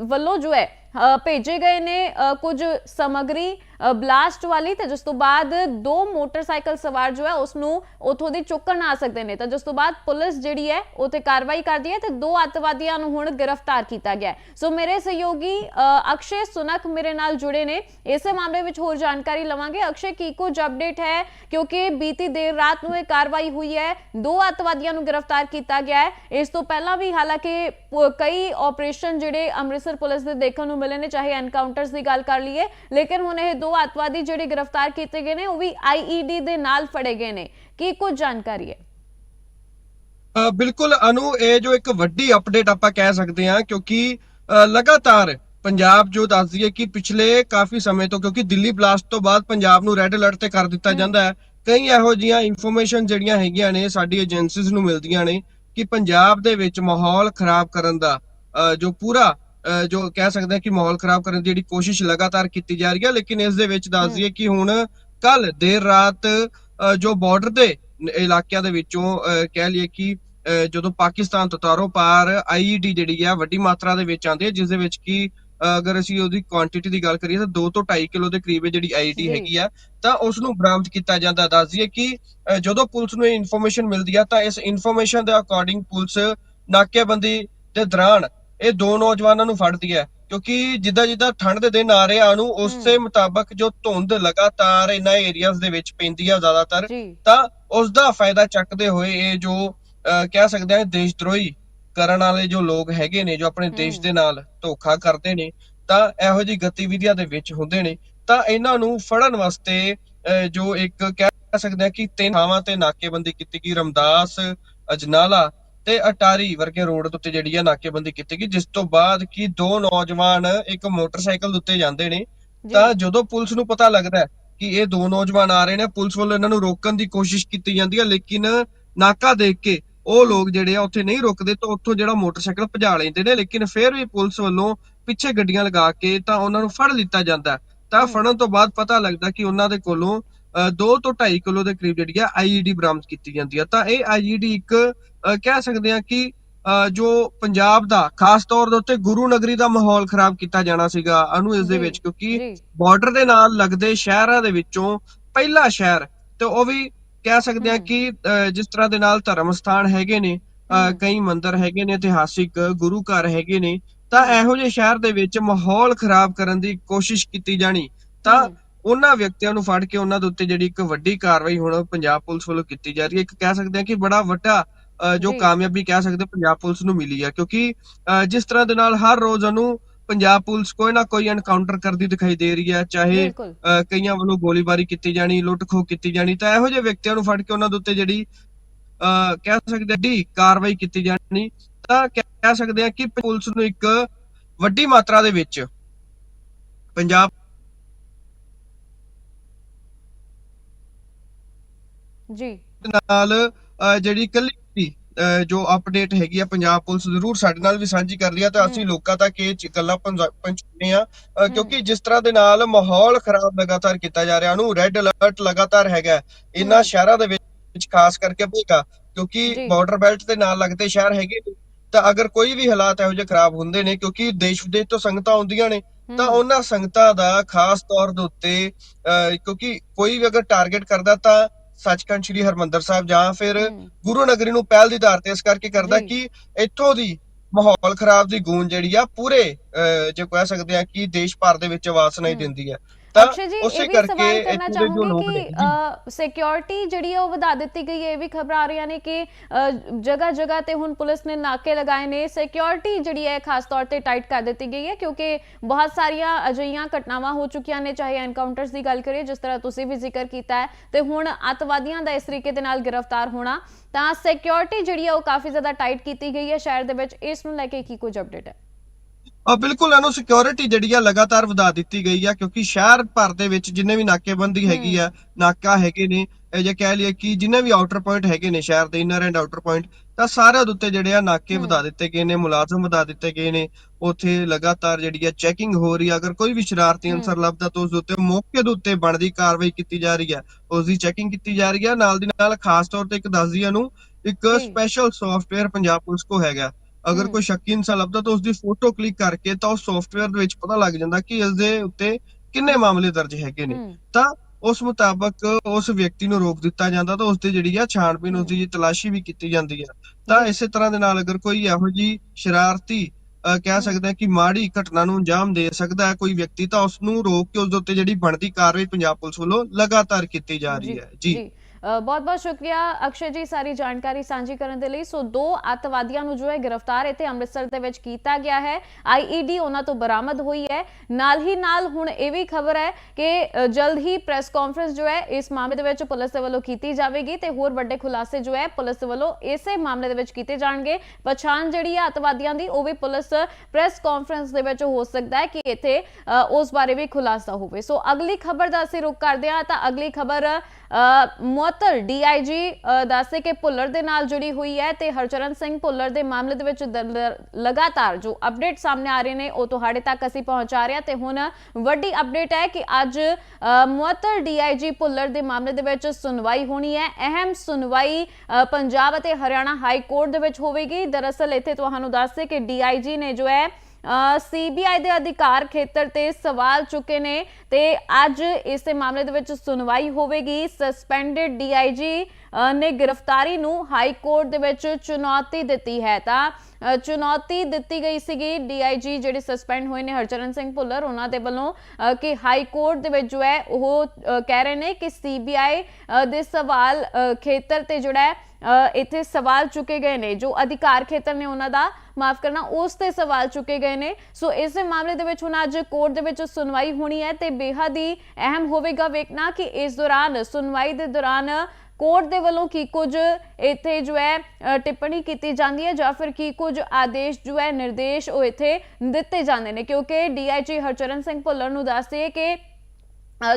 Speaker 1: ਵੱਲੋਂ ਜੋ ਹੈ ਭੇਜੇ ਗਏ ਨੇ ਕੁਝ ਸਮਗਰੀ ਬਲਾਸਟ ਵਾਲੀ ਤੇ ਜਿਸ ਤੋਂ ਬਾਅਦ ਦੋ ਮੋਟਰਸਾਈਕਲ ਸਵਾਰ ਜੋ ਹੈ ਉਸ ਨੂੰ ਉਥੋਂ ਦੀ ਚੁੱਕਣ ਆ ਸਕਦੇ ਨੇ। ਤਾਂ ਜਿਸ ਤੋਂ ਬਾਅਦ ਪੁਲਿਸ ਜਿਹੜੀ ਹੈ, ਉਥੇ ਕਾਰਵਾਈ ਕਰਦੀ ਹੈ ਤੇ ਦੋ ਅੱਤਵਾਦੀਆਂ ਨੂੰ ਹੁਣ ਗ੍ਰਿਫਤਾਰ ਕੀਤਾ ਗਿਆ ਸੋ ਮੇਰੇ ਸਹਿਯੋਗੀ ਅਕਸ਼ੇ ਸੁਨਕ ਮੇਰੇ ਨਾਲ ਜੁੜੇ ਨੇ। ਇਸੇ ਮਾਮਲੇ ਵਿੱਚ ਹੋਰ ਜਾਣਕਾਰੀ ਲਵਾਂਗੇ। ਅਕਸ਼ੇ, ਕੀ ਕੁਝ ਅਪਡੇਟ ਹੈ? ਕਿਉਂਕਿ ਬੀਤੀ ਦੇਰ ਰਾਤ ਨੂੰ ਇਹ ਕਾਰਵਾਈ ਹੋਈ ਹੈ। ਦੋ ਅੱਤਵਾਦੀਆਂ ਨੂੰ ਗ੍ਰਿਫਤਾਰ ਕੀਤਾ ਗਿਆ ਹੈ। ਇਸ ਤੋਂ ਪਹਿਲਾਂ ਵੀ ਹਾਲਾਂਕਿ ਕਈ ਆਪਰੇਸ਼ਨ ਜਿਹੜੇ ਅੰਮ੍ਰਿਤਸਰ ਪੁਲਿਸ ਦੇ ਦੇਖਣ ਨੂੰ ਮਿਲੇ ਨੇ, ਚਾਹੇ ਐਨਕਾਊਂਟਰਸ ਦੀ ਗੱਲ ਕਰ ਲਈਏ। ਲੇਕਿਨ ਹੁਣ ਇਹ ਦੋ ਅੱਤਵਾਦੀ ਜਿਹੜੇ ਗ੍ਰਿਫਤਾਰ ਕੀਤੇ ਗਏ ਨੇ ਉਹ ਵੀ ਆਈਈਡੀ ਦੇ ਨਾਲ ਫੜੇ ਗਏ ਨੇ। ਕੀ ਕੁਝ ਜਾਣਕਾਰੀ ਹੈ?
Speaker 3: ਬਿਲਕੁਲ ਅਨੂ ਇਹ ਜੋ ਇੱਕ ਵੱਡੀ ਅਪਡੇਟ ਆਪਾਂ ਕਹਿ ਸਕਦੇ ਹਾਂ ਕਿਉਂਕਿ ਲਗਾਤਾਰ ਪੰਜਾਬ ਜੋ ਦੱਸ ਦਈਏ ਕਿ ਪਿਛਲੇ ਕਾਫੀ ਸਮੇਂ ਤੋਂ ਕਿਉਂਕਿ ਦਿੱਲੀ ਬਲਾਸਟ ਤੋਂ ਬਾਅਦ ਪੰਜਾਬ ਨੂੰ ਰੈੱਡ ਅਲਰਟ ਤੇ ਕਰ ਦਿੱਤਾ ਜਾਂਦਾ ਹੈ ਕਈ ਇਹੋ ਜੀਆਂ ਇਨਫੋਰਮੇਸ਼ਨ ਜਿਹੜੀਆਂ ਹੈਗੀਆਂ ਨੇ ਸਾਡੀ ਏਜੰਸੀਜ਼ ਨੂੰ ਮਿਲਦੀਆਂ ਨੇ ਕਿ ਪੰਜਾਬ ਦੇ ਵਿੱਚ ਮਾਹੌਲ ਖਰਾਬ ਕਰਨ ਦਾ ਜੋ ਪੂਰਾ ਜੋ ਕਹਿ ਸਕਦੇ ਹਾਂ ਕਿ ਮਾਹੌਲ ਖਰਾਬ ਕਰਨ ਦੀ ਜਿਹੜੀ ਕੋਸ਼ਿਸ਼ ਲਗਾਤਾਰ ਕੀਤੀ ਜਾ ਰਹੀ ਹੈ ਲੇਕਿਨ ਇਸ ਦੇ ਵਿੱਚ ਦੱਸ ਦਈਏ ਕਿ ਹੁਣ ਕੱਲ ਦੇਰ ਰਾਤ ਜੋ ਬਾਰਡਰ ਦੇ ਇਲਾਕਿਆਂ ਦੇ ਵਿੱਚੋਂ ਕਹਿ ਲਈਏ ਕਿ ਜਦੋਂ ਪਾਕਿਸਤਾਨ ਤੋਂ ਤਾਰੋ ਪਾਰ ਆਈਈਡੀ ਜਿਹੜੀ ਆ ਵੱਡੀ ਮਾਤਰਾ ਦੇ ਵਿੱਚ ਆਉਂਦੀ ਹੈ ਜਿਸ ਦੇ ਵਿੱਚ ਕਿ ਅਗਰ ਅਸੀਂ ਉਹਦੀ ਕੁਆਂਟੀਟੀ ਦੀ ਗੱਲ ਕਰੀਏ ਤਾਂ 2 ਤੋਂ 2.5 ਕਿਲੋ ਦੇ ਕਰੀਬ ਜਿਹੜੀ ਆਈਈਡੀ
Speaker 1: ਜੀ।
Speaker 3: ਹੈਗੀ ਆ ਤਾਂ ਉਸ ਨੂੰ ਬਰਾਮਦ ਕੀਤਾ ਜਾਂਦਾ ਦੱਸ ਦਈਏ ਕਿ ਜਦੋਂ ਪੁਲਿਸ ਨੂੰ ਇਹ ਇਨਫੋਰਮੇਸ਼ਨ ਮਿਲਦੀ ਆ ਤਾਂ ਇਸ ਇਨਫੋਰਮੇਸ਼ਨ ਦੇ ਅਕੋਰਡਿੰਗ ਪੁਲਿਸ ਨਾਕੇਬੰਦੀ ਦੇ ਦੌਰਾਨ ਇਹ ਦੋ ਨੌਜਵਾਨਾਂ ਨੂੰ ਫੜਦੀ ਹੈ ਕਿਉਂਕਿ ਜਿੱਦਾਂ ਜਿੱਦਾਂ ਠੰਡ ਦੇ ਦਿਨ ਆ ਰਹੇ ਆ ਨੂੰ ਉਸੇ ਮੁਤਾਬਕ ਜੋ ਧੁੰਦ ਲਗਾਤਾਰ ਇਹਨਾਂ ਏਰੀਆਜ਼ ਦੇ ਵਿੱਚ ਪੈਂਦੀ ਆ ਜ਼ਿਆਦਾਤਰ
Speaker 1: ਜੀ
Speaker 3: ਤਾਂ ਉਸ ਦਾ ਫਾਇਦਾ ਚੱਕਦੇ ਹੋਏ ਇਹ ਜੋ ਕਹਿ ਸਕਦੇ ਹਾਂ ਦੇਸ਼ ਦਰੋਹੀ ਕਰਨ ਵਾਲੇ ਜੋ ਲੋਕ ਹੈਗੇ ਨੇ ਜੋ ਆਪਣੇ ਦੇਸ਼। ਦੇ ਨਾਲ ਧੋਖਾ ਕਰਦੇ ਨੇ ਤਾਂ ਇਹੋ ਜਿਹੀ ਗਤੀਵਿਧੀਆਂ ਦੇ ਵਿੱਚ ਹੁੰਦੇ ਨੇ ਤਾਂ ਇਹਨਾਂ ਨੂੰ ਫੜਨ ਵਾਸਤੇ ਜੋ ਇੱਕ ਕਹਿ ਸਕਦੇ ਹਾਂ ਕਿ ਤਿੰਨ ਥਾਵਾਂ ਤੇ ਨਾਕੇਬੰਦੀ ਕੀਤੀ ਗਈ ਰਮਦਾਸ ਅਜਨਾਲਾ ਤੇ ਅਟਾਰੀ ਵਰਗੇ ਰੋਡ ਦੇ ਉੱਤੇ ਜਿਹੜੀ ਆ ਨਾਕੇਬੰਦੀ ਕੀਤੀ ਗਈ ਜਿਸ ਤੋਂ ਬਾਅਦ ਕਿ ਦੋ ਨੌਜਵਾਨ ਇੱਕ ਮੋਟਰਸਾਈਕਲ ਦੇ ਉੱਤੇ ਜਾਂਦੇ ਨੇ ਤਾਂ ਜਦੋਂ ਪੁਲਿਸ ਨੂੰ ਪਤਾ ਲੱਗਦਾ ਹੈ ਕਿ ਇਹ ਦੋ ਨੌਜਵਾਨ ਆ ਰਹੇ ਨੇ ਪੁਲਿਸ ਵੱਲੋਂ ਇਹਨਾਂ ਨੂੰ ਰੋਕਣ ਦੀ ਕੋਸ਼ਿਸ਼ ਕੀਤੀ ਜਾਂਦੀ ਹੈ ਲੇਕਿਨ ਨਾਕਾ ਦੇਖ ਕੇ ਉਹ ਲੋਕ ਜਿਹੜੇ ਆ ਉੱਥੇ ਨਹੀਂ ਰੁਕਦੇ ਤਾਂ ਉੱਥੋਂ ਜਿਹੜਾ ਮੋਟਰਸਾਈਕਲ ਭਜਾ ਲੈਂਦੇ ਨੇ ਲੇਕਿਨ ਫਿਰ ਵੀ ਪੁਲਿਸ ਵੱਲੋਂ ਪਿੱਛੇ ਗੱਡੀਆਂ ਲਗਾ ਕੇ ਤਾਂ ਉਹਨਾਂ ਨੂੰ ਫੜ ਲਿੱਤਾ ਜਾਂਦਾ। ਤਾਂ। ਫੜਨ ਤੋਂ ਬਾਅਦ ਪਤਾ ਲੱਗਦਾ ਕਿ ਉਹਨਾਂ ਦੇ ਕੋਲੋਂ 2 ਤੋਂ 2.5 ਕਿਲੋ ਦੇ ਕਰੀਬ ਜਿਹੜੀ ਆ ਆਈਈਡੀ ਬਰਾਮਦ ਕੀਤੀ ਜਾਂਦੀ ਹੈ ਤਾਂ ਇਹ ਆਈਈਡੀ ਇੱਕ ਅਹ, ਕਹਿ ਸਕਦੇ ਆ ਕਿ ਜੋ ਪੰਜਾਬ ਦਾ ਖਾਸ ਤੌਰ ਦੇ ਉੱਤੇ ਗੁਰੂ ਨਗਰੀ ਦਾ ਮਾਹੌਲ ਖਰਾਬ ਕੀਤਾ ਜਾਣਾ ਸੀਗਾ ਅਨੂ ਇਸ ਦੇ ਵਿੱਚ ਕਿਉਂਕਿ ਬਾਰਡਰ ਦੇ ਨਾਲ ਲੱਗਦੇ ਸ਼ਹਿਰਾਂ ਦੇ ਵਿੱਚੋਂ ਪਹਿਲਾ ਸ਼ਹਿਰ ਤੇ ਉਹ ਵੀ ਕਹਿ ਸਕਦੇ ਹਾਂ
Speaker 1: ਹਮ।
Speaker 3: ਕਿ ਜਿਸ ਤਰ੍ਹਾਂ ਦੇ ਨਾਲ ਧਰਮ ਸਥਾਨ ਹੈਗੇ ਨੇ। ਕਈ ਮੰਦਿਰ ਹੈਗੇ ਨੇ ਇਤਿਹਾਸਿਕ ਗੁਰੂ ਘਰ ਹੈਗੇ ਨੇ ਤਾਂ ਇਹੋ ਜਿਹੇ ਸ਼ਹਿਰ ਦੇ ਵਿੱਚ ਮਾਹੌਲ ਖਰਾਬ ਕਰਨ ਦੀ ਕੋਸ਼ਿਸ਼ ਕੀਤੀ ਜਾਣੀ ਤਾਂ। ਉਹਨਾਂ ਵਿਅਕਤੀਆਂ ਨੂੰ ਫੜ ਕੇ ਉਹਨਾਂ ਦੇ ਉੱਤੇ ਜਿਹੜੀ ਇੱਕ ਵੱਡੀ ਕਾਰਵਾਈ ਹੁਣ ਪੰਜਾਬ ਪੁਲਿਸ ਵੱਲੋਂ ਕੀਤੀ ਜਾ ਰਹੀ ਹੈ। ਇੱਕ ਕਹਿ ਸਕਦੇ ਹਾਂ ਕਿ ਬੜਾ ਵੱਡਾ ਜੋ। ਕਾਮਯਾਬੀ ਕਹਿ ਸਕਦੇ ਪੰਜਾਬ ਪੁਲਿਸ ਨੂੰ ਮਿਲੀ ਹੈ ਕਿਉਂਕਿ ਜਿਸ ਤਰ੍ਹਾਂ ਦੇ ਨਾਲ ਹਰ ਰੋਜ਼ ਉਹਨੂੰ ਪੰਜਾਬ ਪੁਲਿਸ ਕੋਈ ਨਾ ਕੋਈ ਐਨਕਾਊਂਟਰ ਕਰਦੀ ਦਿਖਾਈ ਦੇ ਰਹੀ ਹੈ ਚਾਹੇ ਕਈਆਂ ਵੱਲੋਂ ਗੋਲੀਬਾਰੀ ਕੀਤੀ ਜਾਣੀ ਲੁੱਟ ਖੋਹ ਕੀਤੀ ਜਾਣੀ ਤਾਂ ਇਹੋ ਜਿਹੇ ਵਿਅਕਤੀਆਂ ਨੂੰ ਫੜ ਕੇ ਉਹਨਾਂ ਦੇ ਉੱਤੇ ਜਿਹੜੀ ਕਹਿ ਸਕਦੇ ਢੀ ਕਾਰਵਾਈ ਕੀਤੀ ਜਾਣੀ ਤਾਂ ਕਹਿ ਸਕਦੇ ਹਾਂ ਕਿ ਪੁਲਿਸ ਨੂੰ ਇੱਕ ਵੱਡੀ ਮਾਤਰਾ ਦੇ ਵਿੱਚ ਪੰਜਾਬ
Speaker 1: ਜੀ
Speaker 3: ਨਾਲ ਜਿਹੜੀ ਕੱਲੀ ਜੋ ਅਪਡੇਟ ਹੈਗੀ ਆ ਪੰਜਾਬ ਪੁਲਿਸ ਜ਼ਰੂਰ ਸਾਡੇ ਨਾਲ ਵੀ ਸਾਂਝੀ ਕਰ ਰਹੀ ਆ ਤਾਂ ਅਸੀਂ। ਲੋਕਾਂ ਤੱਕ ਇਹ ਗੱਲਾਂ ਪਹੁੰਚਾ- ਪਹੁੰਚਾਉਂਦੇ ਆ ਕਿਉਂਕਿ ਜਿਸ ਤਰ੍ਹਾਂ ਦੇ ਨਾਲ ਮਾਹੌਲ ਖਰਾਬ ਲਗਾਤਾਰ ਕੀਤਾ ਜਾ ਰਿਹਾ ਨੂੰ ਰੈੱਡ ਅਲਰਟ ਲਗਾਤਾਰ ਹੈਗਾ ਇਹਨਾਂ
Speaker 1: ਹਮ।
Speaker 3: ਸ਼ਹਿਰਾਂ ਦੇ ਵਿੱਚ ਖਾਸ ਕਰਕੇ ਹੋਏਗਾ ਕਿਉਂਕਿ। ਬਾਰਡਰ ਬੈਲਟ ਦੇ ਨਾਲ ਲੱਗਦੇ ਸ਼ਹਿਰ ਹੈਗੇ ਤਾਂ ਅਗਰ ਕੋਈ ਵੀ ਹਾਲਾਤ ਇਹੋ ਜਿਹੇ ਖਰਾਬ ਹੁੰਦੇ ਨੇ ਕਿਉਂਕਿ ਦੇਸ਼ ਵਿਦੇਸ਼ ਤੋਂ ਸੰਗਤਾਂ ਆਉਂਦੀਆਂ ਨੇ ਤਾਂ। ਉਹਨਾਂ ਸੰਗਤਾਂ ਦਾ ਖਾਸ ਤੌਰ ਦੇ ਉੱਤੇ ਕਿਉਂਕਿ ਕੋਈ ਵੀ ਅਗਰ ਟਾਰਗੇਟ ਕਰਦਾ ਤਾਂ ਸੱਚਖੰਡ ਸ੍ਰੀ ਹਰਮੰਦਰ ਸਾਹਿਬ ਜਾਂ ਫਿਰ। ਗੁਰੂ ਨਗਰੀ ਨੂੰ ਪਹਿਲ ਦੀ ਆਧਾਰ ਤੇ ਇਸ ਕਰਕੇ ਕਰਦਾ। ਕਿ ਇੱਥੋਂ ਦੀ ਮਾਹੌਲ ਖਰਾਬ ਦੀ ਗੂੰਜ ਜਿਹੜੀ ਆ ਪੂਰੇ ਜੇ ਕਹਿ ਸਕਦੇ ਆ ਕਿ ਦੇਸ਼ ਭਰ ਦੇ ਵਿੱਚ ਆਵਾਜ਼ ਸੁਣਾਈ। ਦਿੰਦੀ ਹੈ ਤਾਂ
Speaker 1: ਅਕਸ਼ੇ ਜੀ
Speaker 3: ਉਸੇ
Speaker 1: ਇਹ ਵੀ
Speaker 3: ਕਰਕੇ
Speaker 1: ਸਵਾਲ ਕਰਨਾ
Speaker 3: ਇੱਥੋਂ ਦੇ ਜੋ ਲੋਕ
Speaker 1: ਚਾਹੂੰਗੀ
Speaker 3: ਨੇ
Speaker 1: ਕਿ ਸਿਕਿਉਰਿਟੀ ਜਿਹੜੀ ਹੈ ਉਹ ਵਧਾ ਦਿੱਤੀ ਗਈ ਹੈ ਇਹ ਵੀ ਖਬਰਾਂ ਆ ਰਹੀਆਂ ਨੇ ਕਿ ਜਗ੍ਹਾ ਜਗ੍ਹਾ ਤੇ ਹੁਣ ਪੁਲਿਸ ਨੇ ਨਾਕੇ ਲਗਾਏ ਨੇ। ਸਿਕਿਉਰਿਟੀ ਜਿਹੜੀ ਹੈ ਖਾਸ ਤੌਰ ਤੇ ਟਾਈਟ ਕਰ ਦਿੱਤੀ ਗਈ ਹੈ ਕਿਉਂਕਿ ਬਹੁਤ ਸਾਰੀਆਂ ਅਜਿਹੀਆਂ ਘਟਨਾਵਾਂ ਹੋ ਚੁੱਕੀਆਂ ਨੇ ਚਾਹੇ ਐਨਕਾਊਂਟਰਸ ਦੀ ਗੱਲ ਕਰੀਏ ਜਿਸ ਤਰ੍ਹਾਂ ਤੁਸੀਂ ਵੀ ਜ਼ਿਕਰ ਕੀਤਾ ਹੈ ਤੇ ਹੁਣ ਅੱਤਵਾਦੀਆਂ ਦਾ ਇਸ ਤਰੀਕੇ ਦੇ ਨਾਲ ਗ੍ਰਿਫਤਾਰ ਹੋਣਾ। ਤਾਂ ਸਿਕਿਉਰਿਟੀ ਜਿਹੜੀ ਹੈ ਉਹ ਕਾਫੀ ਜ਼ਿਆਦਾ ਟਾਈਟ ਕੀਤੀ ਗਈ ਹੈ ਸ਼ਹਿਰ ਦੇ ਵਿੱਚ। ਇਸ ਨੂੰ ਲੈ ਕੇ ਕੀ ਕੁਝ ਅਪਡੇਟ ਹੈ?
Speaker 3: ਆ ਬਿਲਕੁਲ ਇਹਨੂੰ ਸਿਕਿਉਰਿਟੀ ਜਿਹੜੀ ਆ ਲਗਾਤਾਰ ਵਧਾ ਦਿੱਤੀ ਗਈ ਆ ਕਿਉਂਕਿ ਸ਼ਹਿਰ ਭਰ ਦੇ ਵਿੱਚ ਜਿੰਨੇ ਵੀ ਨਾਕੇਬੰਦੀ ਹੈਗੀ ਆ ਨਾਕਾ ਹੈਗੇ ਨੇ ਇਹ ਜੇ ਕਹਿ ਲਈਏ ਕਿ ਜਿੰਨੇ ਵੀ ਆਊਟਰ ਪੁਆਇੰਟ ਹੈਗੇ ਨੇ ਸ਼ਹਿਰ ਦੇ ਇਨਰ ਐਂਡ ਆਊਟਰ ਪੁਆਇੰਟ ਤਾਂ ਸਾਰਿਆਂ ਦੇ ਉੱਤੇ ਜਿਹੜੇ ਆ ਨਾਕੇ। ਵਧਾ ਦਿੱਤੇ ਗਏ ਨੇ ਮੁਲਾਜ਼ਮ ਵਧਾ ਦਿੱਤੇ ਗਏ ਨੇ ਉੱਥੇ ਲਗਾਤਾਰ ਜਿਹੜੀ ਆ ਚੈਕਿੰਗ ਹੋ ਰਹੀ ਆ ਅਗਰ ਕੋਈ ਵੀ ਸ਼ਰਾਰਤੀ। ਅਨਸਰ ਲੱਭਦਾ ਤਾਂ ਉਸ ਦੇ ਉੱਤੇ ਮੌਕੇ ਦੇ ਉੱਤੇ ਬਣਦੀ ਕਾਰਵਾਈ ਕੀਤੀ ਜਾ ਰਹੀ ਆ ਉਸ ਦੀ ਚੈਕਿੰਗ ਕੀਤੀ ਜਾ ਰਹੀ ਆ ਨਾਲ ਦੀ ਨਾਲ ਖਾਸ ਤੌਰ ਤੇ ਇੱਕ ਦੱਸਦੀਆ ਨੂੰ ਇੱਕ। ਸਪੈਸ਼ਲ ਸੌਫਟਵੇਅਰ ਪੰਜਾਬ ਪੁਲਿਸ ਕੋ ਹੈਗਾ ਅਗਰ। ਕੋਈ ਸ਼ੱਕੀ ਇਨਸਾਨ ਲੱਭਦਾ ਤਾਂ ਉਸ ਦੀ ਫੋਟੋ ਕਲਿੱਕ ਕਰਕੇ ਤਾਂ ਉਸ ਸੌਫਟਵੇਅਰ ਦੇ ਵਿੱਚ ਪਤਾ ਲੱਗ ਜਾਂਦਾ ਕਿ ਇਸ ਦੇ ਉੱਤੇ ਕਿੰਨੇ ਮਾਮਲੇ ਦਰਜ ਹੈਗੇ ਨੇ ਤਾਂ ਉਸ ਮੁਤਾਬਕ ਉਸ ਵਿਅਕਤੀ ਨੂੰ ਰੋਕ ਦਿੱਤਾ ਜਾਂਦਾ ਤਾਂ ਉਸ ਦੀ ਜਿਹੜੀ ਆ ਛਾਣਬੀਨ ਉਸ ਦੀ ਤਲਾਸ਼ੀ ਵੀ ਕੀਤੀ ਜਾਂਦੀ ਹੈ ਤਾਂ। ਇਸੇ ਤਰ੍ਹਾਂ ਦੇ ਨਾਲ ਅਗਰ ਕੋਈ ਇਹੋ ਜੀ ਸ਼ਰਾਰਤੀ ਕਹਿ। ਸਕਦੇ ਹਾਂ ਕਿ ਮਾੜੀ ਘਟਨਾ ਨੂੰ ਅੰਜਾਮ ਦੇ ਸਕਦਾ ਹੈ ਕੋਈ ਵਿਅਕਤੀ ਤਾਂ ਉਸ ਨੂੰ ਰੋਕ ਕੇ ਉਸ ਦੇ ਉੱਤੇ ਜਿਹੜੀ ਬਣਦੀ ਕਾਰਵਾਈ ਪੰਜਾਬ ਪੁਲਿਸ ਵੱਲੋਂ ਲਗਾਤਾਰ ਕੀਤੀ ਜਾ ਰਹੀ ਹੈ ਜੀ
Speaker 1: ਬਹੁਤ ਬਹੁਤ ਸ਼ੁਕਰੀਆ ਅਕਸ਼ੇ ਜੀ ਸਾਰੀ ਜਾਣਕਾਰੀ ਸਾਂਝੀ ਕਰਨ ਦੇ ਲਈ। ਸੋ ਦੋ ਅੱਤਵਾਦੀਆਂ ਨੂੰ ਜੋ ਹੈ ਗ੍ਰਿਫਤਾਰ ਇੱਥੇ ਅੰਮ੍ਰਿਤਸਰ ਦੇ ਵਿੱਚ ਕੀਤਾ ਗਿਆ ਹੈ। ਆਈਈਡੀ ਉਹਨਾਂ ਤੋਂ ਬਰਾਮਦ ਹੋਈ ਹੈ। ਨਾਲ ਹੀ ਨਾਲ ਹੁਣ ਇਹ ਵੀ ਖਬਰ ਹੈ ਕਿ ਜਲਦ ਹੀ ਪ੍ਰੈਸ ਕਾਨਫਰੰਸ ਜੋ ਹੈ ਇਸ ਮਾਮਲੇ ਦੇ ਵਿੱਚ ਪੁਲਿਸ ਦੇ ਵੱਲੋਂ ਕੀਤੀ ਜਾਵੇਗੀ ਤੇ ਹੋਰ ਵੱਡੇ ਖੁਲਾਸੇ ਜੋ ਹੈ ਪੁਲਿਸ ਦੇ ਵੱਲੋਂ ਇਸੇ ਮਾਮਲੇ ਦੇ ਵਿੱਚ ਕੀਤੇ ਜਾਣਗੇ। ਪਛਾਣ ਜਿਹੜੀ ਹੈ ਅੱਤਵਾਦੀਆਂ ਦੀ, ਉਹ ਵੀ ਪੁਲਿਸ ਪ੍ਰੈਸ ਕਾਨਫਰੰਸ ਦੇ ਵਿੱਚ ਹੋ ਸਕਦਾ ਹੈ ਕਿ ਇੱਥੇ ਉਸ ਬਾਰੇ ਵੀ ਖੁਲਾਸਾ ਹੋਵੇ। ਸੋ ਅਗਲੀ ਖਬਰ ਦਾ ਅਸੀਂ ਰੁਕ ਕਰਦੇ ਹਾਂ ਤਾਂ ਅਗਲੀ ਖਬਰ ਮੁਅੱਤਲ ਡੀਆਈਜੀ ਦੱਸੇ ਕਿ ਭੁੱਲਰ ਦੇ ਨਾਲ ਜੁੜੀ ਹੋਈ ਹੈ ਤੇ ਹਰਚਰਨ ਸਿੰਘ ਭੁੱਲਰ ਦੇ ਮਾਮਲੇ ਦੇ ਵਿੱਚ ਲਗਾਤਾਰ ਜੋ ਅਪਡੇਟ ਸਾਹਮਣੇ ਆ ਰਹੇ ਨੇ ਉਹ ਤੁਹਾਡੇ ਤੱਕ ਅਸੀਂ ਪਹੁੰਚਾ ਰਹੇ ਹਾਂ ਤੇ ਹੁਣ ਵੱਡੀ ਅਪਡੇਟ ਹੈ ਕਿ ਅੱਜ ਅ, ਮੁਅੱਤਲ ਡੀਆਈਜੀ ਭੁੱਲਰ ਦੇ ਮਾਮਲੇ ਦੇ ਵਿੱਚ ਸੁਣਵਾਈ ਹੋਣੀ ਹੈ। ਅਹਿਮ ਸੁਣਵਾਈ ਪੰਜਾਬ ਅਤੇ ਹਰਿਆਣਾ ਹਾਈ ਕੋਰਟ ਦੇ ਵਿੱਚ ਹੋਵੇਗੀ। ਦਰਅਸਲ ਇੱਥੇ ਤੁਹਾਨੂੰ ਦੱਸਦੇ ਕਿ ਡੀਆਈਜੀ ਨੇ ਜੋ ਹੈ ਸੀਬੀਆਈ ਦੇ ਅਧਿਕਾਰ ਖੇਤਰ ਤੇ ਸਵਾਲ ਚੁੱਕੇ ਨੇ ਤੇ ਅੱਜ ਇਸੇ ਮਾਮਲੇ ਦੇ ਵਿੱਚ ਸੁਣਵਾਈ ਹੋਵੇਗੀ। ਸਸਪੈਂਡਡ ਡੀਆਈਜੀ ਨੇ ਗ੍ਰਿਫਤਾਰੀ ਨੂੰ ਹਾਈ ਕੋਰਟ ਦੇ ਵਿੱਚ ਚੁਣੌਤੀ ਦਿੱਤੀ ਹੈ। ਤਾਂ ਚੁਣੌਤੀ ਦਿੱਤੀ ਗਈ ਸੀਗੀ ਡੀਆਈਜੀ ਜਿਹੜੇ ਸਸਪੈਂਡ ਹੋਏ ਨੇ ਹਰਚਰਨ ਸਿੰਘ ਭੁੱਲਰ, ਉਹਨਾਂ ਦੇ ਵੱਲੋਂ ਕਿ ਹਾਈ ਕੋਰਟ ਦੇ ਵਿੱਚ ਜੋ ਹੈ ਉਹ ਕਹਿ ਰਹੇ ਨੇ ਕਿ ਸੀਬੀਆਈ ਦੇ ਸਵਾਲ ਖੇਤਰ ਤੇ ਜਿਹੜਾ ਇੱਥੇ ਸਵਾਲ ਚੁੱਕੇ ਗਏ ਨੇ, ਜੋ ਅਧਿਕਾਰ ਖੇਤਰ ਨੇ ਉਹਨਾਂ ਦਾ ਮਾਫ ਕਰਨਾ, ਉਸ ਤੇ ਸਵਾਲ ਚੁੱਕੇ ਗਏ ਨੇ। ਸੋ ਇਸੇ ਮਾਮਲੇ ਦੇ ਵਿੱਚ ਹੁਣ ਅੱਜ ਕੋਰਟ ਦੇ ਵਿੱਚ ਸੁਣਵਾਈ ਹੋਣੀ ਹੈ ਤੇ ਬੇਹੱਦ ਹੀ ਅਹਿਮ ਹੋਵੇਗਾ ਵੇਖਣਾ ਕਿ ਇਸ ਦੌਰਾਨ, ਸੁਣਵਾਈ ਦੇ ਦੌਰਾਨ ਕੋਰਟ ਦੇ ਵੱਲੋਂ ਕੀ ਕੁਝ ਇੱਥੇ ਜੋ ਹੈ ਟਿੱਪਣੀ ਕੀਤੀ ਜਾਂਦੀ ਹੈ ਜਾਂ ਫਿਰ ਕੀ ਕੁਝ ਆਦੇਸ਼ ਜੋ ਹੈ, ਨਿਰਦੇਸ਼ ਉਹ ਇੱਥੇ ਦਿੱਤੇ ਜਾਂਦੇ ਨੇ। ਕਿਉਂਕਿ ਡੀਆਈਜੀ ਹਰਚਰਨ ਸਿੰਘ ਭੁੱਲਰ ਨੂੰ ਦੱਸਦੇ ਕਿ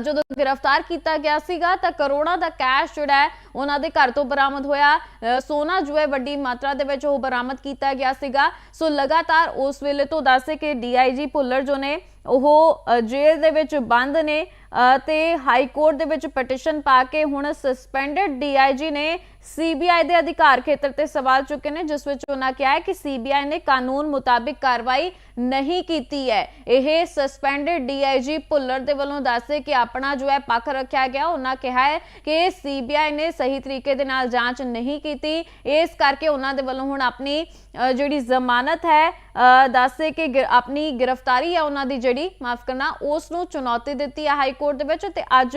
Speaker 1: ਜਦੋਂ ਗ੍ਰਿਫਤਾਰ ਕੀਤਾ ਗਿਆ ਸੀਗਾ ਤਾਂ ਕਰੋੜਾਂ ਦਾ ਕੈਸ਼ ਜਿਹੜਾ ਹੈ ਉਹਨਾਂ ਦੇ ਘਰ ਤੋਂ ਬਰਾਮਦ ਹੋਇਆ। ਅ, ਸੋਨਾ ਜੋ ਹੈ ਵੱਡੀ ਮਾਤਰਾ ਦੇ ਵਿੱਚ ਉਹ ਬਰਾਮਦ ਕੀਤਾ ਗਿਆ ਸੀਗਾ। ਸੋ ਲਗਾਤਾਰ ਉਸ ਵੇਲੇ ਤੋਂ ਦੱਸੇ ਕਿ ਡੀਆਈਜੀ ਭੁੱਲਰ ਜੋ ਨੇ ਉਹ ਜੇਲ੍ਹ ਦੇ ਵਿੱਚ ਬੰਦ ਨੇ ਅ, ਤੇ ਹਾਈ ਕੋਰਟ ਦੇ ਵਿੱਚ ਪਟੀਸ਼ਨ ਪਾ ਕੇ ਹੁਣ ਸਸਪੈਂਡਡ ਡੀਆਈਜੀ ਨੇ ਸੀਬੀਆਈ ਦੇ ਅਧਿਕਾਰ ਖੇਤਰ ਤੇ ਸਵਾਲ ਚੁੱਕੇ ਨੇ ਜਿਸ ਵਿੱਚ ਉਹਨਾਂ ਕਿਹਾ ਹੈ ਕਿ ਸੀਬੀਆਈ ਨੇ ਕਾਨੂੰਨ ਮੁਤਾਬਿਕ ਕਾਰਵਾਈ ਨਹੀਂ ਕੀਤੀ ਹੈ। ਇਹ ਸਸਪੈਂਡਡ ਡੀਆਈਜੀ ਭੁੱਲਰ ਦੇ ਵੱਲੋਂ ਦੱਸੇ ਕਿ ਆਪਣਾ ਜੋ ਹੈ ਪੱਖ ਰੱਖਿਆ ਗਿਆ ਉਹਨਾਂ ਕਿਹਾ ਹੈ ਕਿ ਸੀਬੀਆਈ ਨੇ ਸਹੀ ਤਰੀਕੇ ਦੇ ਨਾਲ ਜਾਂਚ ਨਹੀਂ ਕੀਤੀ। ਇਸ ਕਰਕੇ ਉਹਨਾਂ ਦੇ ਵੱਲੋਂ ਹੁਣ ਆਪਣੀ ਜਿਹੜੀ ਜ਼ਮਾਨਤ ਹੈ ਦੱਸੇ ਕਿ ਗਿ- ਆਪਣੀ ਗ੍ਰਿਫਤਾਰੀ ਆ ਉਹਨਾਂ ਦੀ ਜਿਹੜੀ, ਮਾਫ ਕਰਨਾ, ਉਸ ਨੂੰ ਚੁਣੌਤੀ ਦਿੱਤੀ ਆ ਹਾਈ ਕੋਰਟ ਦੇ ਵਿੱਚ ਤੇ ਅੱਜ